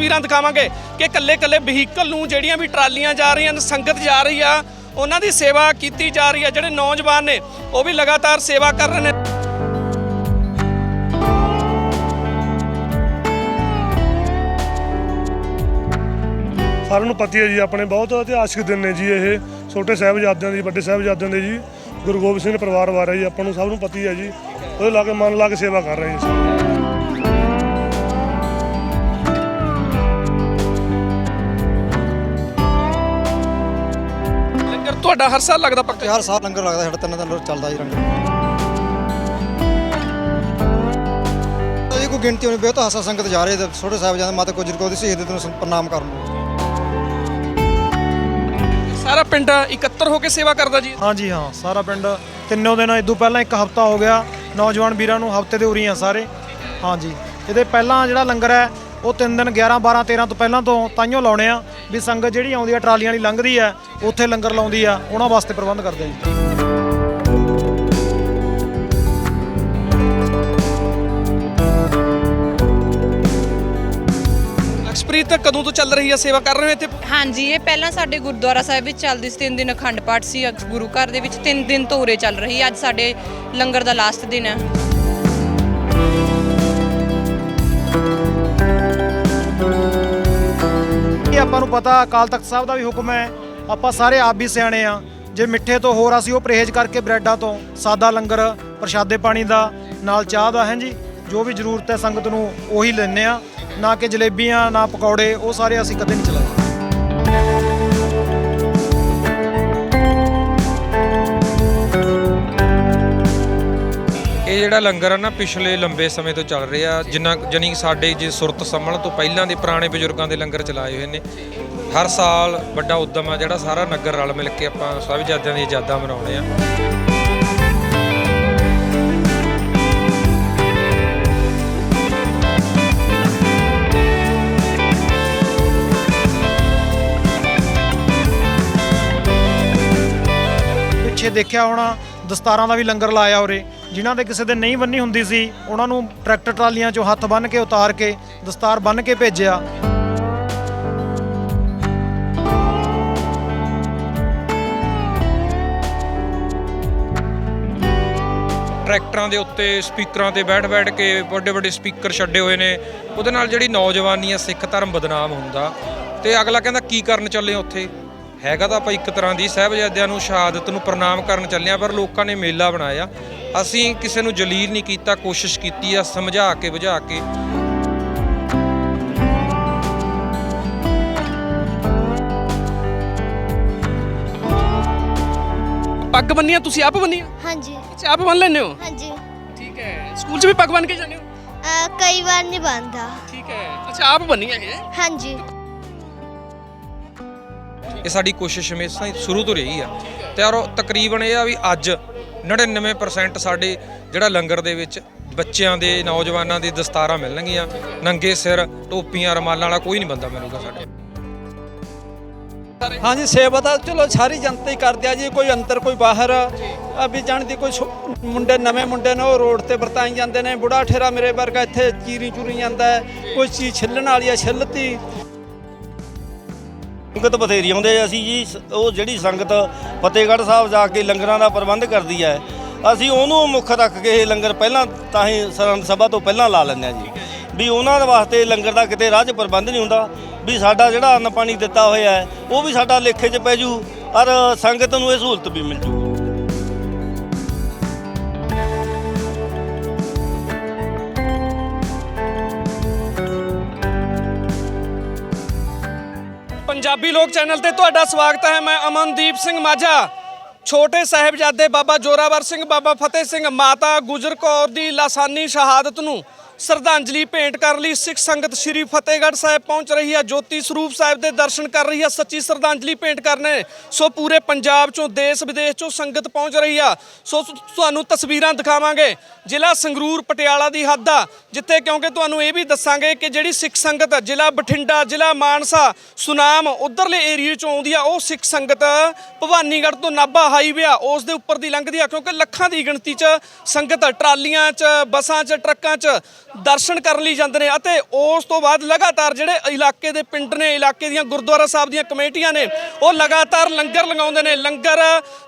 ਤਸਵੀਰਾਂ ਦਿਖਾਵਾਂਗੇ ਕਿ ਕੱਲੇ-ਕੱਲੇ ਵਹੀਕਲ ਨੂੰ ਜਿਹੜੀਆਂ ਵੀ ਟਰਾਲੀਆਂ ਜਾ ਰਹੀਆਂ ਨੇ, ਸੰਗਤ ਜਾ ਰਹੀ ਆ, ਉਹਨਾਂ ਦੀ ਸੇਵਾ ਕੀਤੀ ਜਾ ਰਹੀ ਆ। ਜਿਹੜੇ ਨੌਜਵਾਨ ਨੇ, ਉਹ ਵੀ ਲਗਾਤਾਰ ਸੇਵਾ ਕਰ ਰਹੇ ਨੇ। ਸਾਰਿਆਂ ਨੂੰ ਪਤਾ ਹੈ ਜੀ, ਆਪਣੇ ਬਹੁਤ ਇਤਿਹਾਸਿਕ ਦਿਨ ਨੇ ਜੀ ਇਹ। ਛੋਟੇ ਸਾਹਿਬਜ਼ਾਦਿਆਂ ਦੀ, ਵੱਡੇ ਸਾਹਿਬਜ਼ਾਦਿਆਂ ਦੇ ਜੀ, ਗੁਰੂ ਗੋਬਿੰਦ ਸਿੰਘ ਪਰਿਵਾਰ ਬਾਰੇ ਜੀ, ਆਪਾਂ ਨੂੰ ਸਭ ਨੂੰ ਪਤਾ ਹੈ ਜੀ। ਉਹਦੇ ਲਾ ਕੇ ਮਨ ਲਾ ਕੇ ਸੇਵਾ ਕਰ ਰਹੇ ਜੀ ਤੁਹਾਡਾ ਹਰ ਸਾਲ ਲੱਗਦਾ ਪੱਕਾ? ਤੇ ਹਰ ਸਾਲ ਲੰਗਰ ਲੱਗਦਾ ਸਾਡਾ ਤਿੰਨ ਦਿਨ ਚੱਲਦਾ ਜੀ ਲੰਗਰ। ਇਹ ਕੋਈ ਗਿਣਤੀ ਹੋਣੀ ਬਹੁਤ ਹਾਸਾ ਸੰਗਤ ਜਾ ਰਹੇ ਛੋਟੇ ਸਾਹਿਬ ਜਾਂਦੇ ਮਾਤਾ ਗੁਜਰ ਕੋ ਦੀ ਸ਼ਹੀਦ ਨੂੰ ਪ੍ਰਣਾਮ ਕਰਨ ਨੂੰ। ਸਾਰਾ ਪਿੰਡ ਇਕੱਤਰ ਹੋ ਕੇ ਸੇਵਾ ਕਰਦਾ ਜੀ? ਹਾਂਜੀ ਹਾਂ ਸਾਰਾ ਪਿੰਡ। ਤਿੰਨੋਂ ਦਿਨ ਇਦੋਂ ਪਹਿਲਾਂ ਇੱਕ ਹਫਤਾ ਹੋ ਗਿਆ ਨੌਜਵਾਨ ਵੀਰਾਂ ਨੂੰ ਹਫ਼ਤੇ ਦੇ ਉਰੀ ਆ ਸਾਰੇ। ਹਾਂਜੀ ਇਹਦੇ ਪਹਿਲਾਂ ਜਿਹੜਾ ਲੰਗਰ ਹੈ ਉਹ ਤਿੰਨ ਦਿਨ 11 12 13 ਤੋਂ ਪਹਿਲਾਂ ਤੋਂ ਤਾਈਓ ਲਾਉਣੇ ਆ ਵੀ ਸੰਗਤ ਜਿਹੜੀ ਆਉਂਦੀ ਆ ਟਰਾਲੀਆਂ ਵਾਲੀ ਲੰਘਦੀ ਆ ਉੱਥੇ ਲੰਗਰ ਲਾਉਂਦੀ ਆ ਉਹਨਾਂ ਵਾਸਤੇ ਪ੍ਰਬੰਧ ਕਰਦੇ ਆ ਜੀ। ਲਕਸ਼ਪ੍ਰੀਤ ਕਦੋਂ ਤੋਂ ਚੱਲ ਰਹੀ ਹੈ ਸੇਵਾ ਕਰ ਰਹੇ ਹੋ ਇੱਥੇ? ਹਾਂਜੀ ਇਹ ਪਹਿਲਾਂ ਸਾਡੇ ਗੁਰਦੁਆਰਾ ਸਾਹਿਬ ਵਿੱਚ ਚੱਲਦੀ ਸੀ ਤਿੰਨ ਦਿਨ ਅਖੰਡ ਪਾਠ ਸੀ ਗੁਰੂ ਘਰ ਦੇ ਵਿੱਚ ਤਿੰਨ ਦਿਨ ਤੋਂ ਉਰੇ ਚੱਲ ਰਹੀ ਅੱਜ ਸਾਡੇ ਲੰਗਰ ਦਾ ਲਾਸਟ ਦਿਨ ਹੈ ਆਪਾਂ ਨੂੰ ਪਤਾ, ਅਕਾਲ ਤਖਤ ਸਾਹਿਬ ਦਾ ਵੀ ਹੁਕਮ ਹੈ, ਆਪਾਂ ਸਾਰੇ ਆਪ ਵੀ ਸਿਆਣੇ ਆ। ਜੇ ਮਿੱਠੇ ਤੋਂ ਹੋਰ ਅਸੀਂ ਉਹ ਪਰਹੇਜ਼ ਕਰਕੇ ਬ੍ਰੈਡਾਂ ਤੋਂ, ਸਾਦਾ ਲੰਗਰ, ਪ੍ਰਸ਼ਾਦੇ ਪਾਣੀ ਦਾ, ਨਾਲ ਚਾਹ ਦਾ, ਹੈ ਜੀ? ਜੋ ਵੀ ਜ਼ਰੂਰਤ ਹੈ ਸੰਗਤ ਨੂੰ ਉਹੀ ਲੈਂਦੇ ਆ। ਨਾ ਕਿ ਜਲੇਬੀਆਂ, ਨਾ ਪਕੌੜੇ, ਉਹ ਸਾਰੇ ਅਸੀਂ ਕਦੇ ਨਹੀਂ ਚਲਾਏ ਜਿਹੜਾ ਲੰਗਰ ਆ ਨਾ ਪਿਛਲੇ ਲੰਬੇ ਸਮੇਂ ਤੋਂ ਚੱਲ ਰਿਹਾ, ਜਿੰਨਾ ਜਾਣੀ ਸਾਡੇ ਜੇ ਸੁਰਤ ਸੰਭਲਣ ਤੋਂ ਪਹਿਲਾਂ ਦੇ ਪੁਰਾਣੇ ਬਜ਼ੁਰਗਾਂ ਦੇ ਲੰਗਰ ਚਲਾਏ ਹੋਏ ਨੇ। ਹਰ ਸਾਲ ਵੱਡਾ ਉਦਮ ਆ ਜਿਹੜਾ ਸਾਰਾ ਨਗਰ ਰਲ ਮਿਲ ਕੇ ਆਪਾਂ ਸਾਹਿਬਜ਼ਾਦਿਆਂ ਦੀਆਂ ਯਾਦਾਂ ਮਨਾਉਂਦੇ ਆ। ਪਿੱਛੇ ਦੇਖਿਆ ਹੋਣਾ, ਦਸਤਾਰਾਂ ਦਾ ਵੀ ਲੰਗਰ ਲਾਇਆ ਉਰੇ। ਜਿਨ੍ਹਾਂ ਦੇ ਕਿਸੇ ਦੇ ਨਹੀਂ ਬੰਨੀ ਹੁੰਦੀ ਸੀ, ਉਹਨਾਂ ਨੂੰ ਟਰੈਕਟਰ ਟਰਾਲੀਆਂ 'ਚੋਂ ਹੱਥ ਬੰਨ੍ਹ ਕੇ ਉਤਾਰ ਕੇ, ਦਸਤਾਰ ਬੰਨ੍ਹ ਕੇ ਭੇਜਿਆ। ਟਰੈਕਟਰਾਂ ਦੇ ਉੱਤੇ, ਸਪੀਕਰਾਂ ਤੇ ਬੈਠ-ਬੈਠ ਕੇ ਵੱਡੇ-ਵੱਡੇ ਸਪੀਕਰ ਛੱਡੇ ਹੋਏ ਨੇ। ਉਹਦੇ ਨਾਲ ਜਿਹੜੀ ਨੌਜਵਾਨੀ ਆ, ਸਿੱਖ ਧਰਮ ਬਦਨਾਮ ਹੁੰਦਾ। ਤੇ ਅਗਲਾ ਕਹਿੰਦਾ, ਕੀ ਕਰਨ ਚੱਲੇ ਉੱਥੇ? ਹੈਗਾ ਤਾਂ ਆਪਾਂ ਇੱਕ ਤਰ੍ਹਾਂ ਦੀ ਸਾਹਿਬਜ਼ਾਦਿਆਂ ਨੂੰ ਸ਼ਹਾਦਤ ਨੂੰ ਪ੍ਰਣਾਮ ਕਰਨ ਚੱਲੇ ਆ ਪਰ ਲੋਕਾਂ ਨੇ ਮੇਲਾ ਬਣਾਇਆ। ਅਸੀਂ ਕਿਸੇ ਨੂੰ ਜਲੀਲ ਨਹੀਂ ਕੀਤਾ ਕੋਸ਼ਿਸ਼ ਕੀਤੀ ਆ ਸਮਝਾ ਕੇ ਬੁਝਾ ਕੇ। ਪੱਗ ਬੰਨੀ ਆ ਤੁਸੀਂ ਆਪ ਬੰਨੀ ਆ ਹਾਂਜੀ। ਅੱਛਾ ਆਪ ਬੰਨ ਲੈਂਦੇ ਹੋ? ਹਾਂਜੀ। ਠੀਕ ਹੈ। ਸਕੂਲ 'ਚ ਵੀ ਪੱਗ ਬੰਨ ਕੇ ਜਾਂਦੇ ਹੋ? ਅਹ ਕਈ ਵਾਰ ਨਹੀਂ ਬਣਦਾ ਠੀਕ ਹੈ। ਅੱਛਾ ਆਪ ਬੰਨੀ ਆ ਇਹ ਹਾਂਜੀ ਇਹ ਸਾਡੀ ਕੋਸ਼ਿਸ਼ ਹਮੇਸ਼ਾ ਹੀ ਸ਼ੁਰੂ ਤੋਂ ਰਹੀ ਆ। ਤੇ ਔਰ ਤਕਰੀਬਨ ਇਹ ਆ ਵੀ ਅੱਜ 99% ਸਾਡੇ ਜਿਹੜਾ ਲੰਗਰ ਦੇ ਵਿੱਚ ਬੱਚਿਆਂ ਦੇ, ਨੌਜਵਾਨਾਂ ਦੀ ਦਸਤਾਰਾਂ ਮਿਲਣਗੀਆਂ। ਨੰਗੇ ਸਿਰ, ਟੋਪੀਆਂ, ਰਮਾਲਾਂ ਵਾਲਾ ਕੋਈ ਨਹੀਂ ਬੰਦਾ ਮਿਲੂਗਾ ਸਾਡੇ। ਹਾਂਜੀ, ਸੇਵਾ ਤਾਂ ਚਲੋ ਸਾਰੀ ਜਨਤਾ ਹੀ ਕਰਦੇ ਆ ਜੀ, ਕੋਈ ਅੰਦਰ, ਕੋਈ ਬਾਹਰ। ਆ ਵੀ ਜਾਣਦੀ ਕੋਈ ਛੋ- ਮੁੰਡੇ, ਨਵੇਂ ਮੁੰਡੇ ਨੇ ਉਹ ਰੋਡ ਤੇ ਵਰਤਾਈ ਜਾਂਦੇ ਨੇ ਬੁੜਾ ਠੇਰਾ ਮੇਰੇ ਵਰਗਾ ਇੱਥੇ ਚੀਰੀ ਚੂਰੀ ਜਾਂਦਾ ਹੈ, ਕੋਈ ਚੀਜ਼ ਛਿੱਲਣ ਵਾਲੀ ਆ, ਛਿੱਲਤੀ। ਸੰਗਤ ਬਥੇਰੀ ਆਉਂਦੇ ਅਸੀਂ ਜੀ ਸ- ਉਹ ਜਿਹੜੀ ਸੰਗਤ ਫਤਿਹਗੜ੍ਹ ਸਾਹਿਬ ਜਾ ਕੇ ਲੰਗਰਾਂ ਦਾ ਪ੍ਰਬੰਧ ਕਰਦੀ ਹੈ ਅਸੀਂ ਉਹਨੂੰ ਮੁੱਖ ਰੱਖ ਕੇ ਇਹ ਲੰਗਰ ਪਹਿਲਾਂ ਤਾਂ ਹੀ ਸਰਹੰਦ ਸਭਾ ਤੋਂ ਪਹਿਲਾਂ ਲਾ ਲੈਂਦੇ ਆ ਜੀ। ਵੀ ਉਹਨਾਂ ਦੇ ਵਾਸਤੇ ਲੰਗਰ ਦਾ ਕਿਤੇ ਰਾਹ 'ਚ ਪ੍ਰਬੰਧ ਨਹੀਂ ਹੁੰਦਾ, ਵੀ ਸਾਡਾ ਜਿਹੜਾ ਅੰਨ ਪਾਣੀ ਦਿੱਤਾ ਹੋਇਆ ਹੈ, ਉਹ ਵੀ ਸਾਡਾ ਲੇਖੇ 'ਚ ਪੈ ਜੂ, ਔਰ ਸੰਗਤ ਨੂੰ ਇਹ ਸਹੂਲਤ ਵੀ ਮਿਲ ਜੂ। ਪੰਜਾਬੀ ਲੋਕ ਚੈਨਲ ਤੇ ਤੁਹਾਡਾ ਸਵਾਗਤ ਹੈ। ਮੈਂ ਅਮਨਦੀਪ ਸਿੰਘ ਮਾਝਾ। ਛੋਟੇ ਸਾਹਿਬਜ਼ਾਦੇ ਬਾਬਾ ਜੋਰਾਵਰ ਸਿੰਘ, ਬਾਬਾ ਫਤਿਹ ਸਿੰਘ ਮਾਤਾ, ਗੁਜਰ ਕੌਰ ਦੀ ਲਾਸਾਨੀ ਸ਼ਹਾਦਤ ਨੂੰ ਸ਼ਰਧਾਂਜਲੀ ਭੇਂਟ ਕਰਨ ਲਈ ਸਿੱਖ ਸੰਗਤ ਸ੍ਰੀ ਫਤਿਹਗੜ੍ਹ ਸਾਹਿਬ ਪਹੁੰਚ ਰਹੀ ਹੈ। ਜੋਤੀ ਸਰੂਪ ਸਾਹਿਬ ਦੇ ਦਰਸ਼ਨ ਕਰ ਰਹੀ ਹੈ। ਸੱਚੀ ਸ਼ਰਧਾਂਜਲੀ ਭੇਂਟ ਕਰਨੇ ਸੋ ਪੂਰੇ ਪੰਜਾਬ ਚੋਂ, ਦੇਸ਼ ਵਿਦੇਸ਼ ਚੋਂ ਸੰਗਤ ਪਹੁੰਚ ਰਹੀ ਆ। ਸੋ ਤੁਹਾਨੂੰ ਤਸਵੀਰਾਂ ਦਿਖਾਵਾਂਗੇ। ਜ਼ਿਲ੍ਹਾ ਸੰਗਰੂਰ ਪਟਿਆਲਾ ਦੀ ਹੱਦ ਆ, ਜਿੱਥੇ ਕਿਉਂਕਿ ਤੁਹਾਨੂੰ ਇਹ ਵੀ ਦੱਸਾਂਗੇ ਕਿ ਜਿਹੜੀ ਸਿੱਖ ਸੰਗਤ ਜ਼ਿਲ੍ਹਾ ਬਠਿੰਡਾ, ਜ਼ਿਲ੍ਹਾ ਮਾਨਸਾ, ਸੁਨਾਮ ਉਧਰਲੇ ਏਰੀਏ ਚੋਂ ਆਉਂਦੀ ਆ, ਉਹ ਸਿੱਖ ਸੰਗਤ ਭਵਾਨੀਗੜ੍ਹ ਤੋਂ ਨਾਭਾ ਹਾਈਵੇ ਆ, ਉਸ ਦੇ ਉੱਪਰ ਦੀ ਲੰਘਦੀ ਆ, ਕਿਉਂਕਿ ਲੱਖਾਂ ਦੀ ਗਿਣਤੀ 'ਚ ਸੰਗਤ ਟਰਾਲੀਆਂ 'ਚ, ਬੱਸਾਂ 'ਚ, ਟਰੱਕਾਂ 'ਚ। ਦਰਸ਼ਨ ਕਰਨ ਲਈ ਜਾਂਦੇ ਨੇ ਅਤੇ ਉਸ ਤੋਂ ਬਾਅਦ ਲਗਾਤਾਰ ਜਿਹੜੇ ਇਲਾਕੇ ਦੇ ਪਿੰਡ ਨੇ, ਇਲਾਕੇ ਦੀਆਂ ਗੁਰਦੁਆਰਾ ਸਾਹਿਬ ਦੀਆਂ ਕਮੇਟੀਆਂ ਨੇ, ਉਹ ਲਗਾਤਾਰ ਲੰਗਰ ਲਗਾਉਂਦੇ ਨੇ। ਲੰਗਰ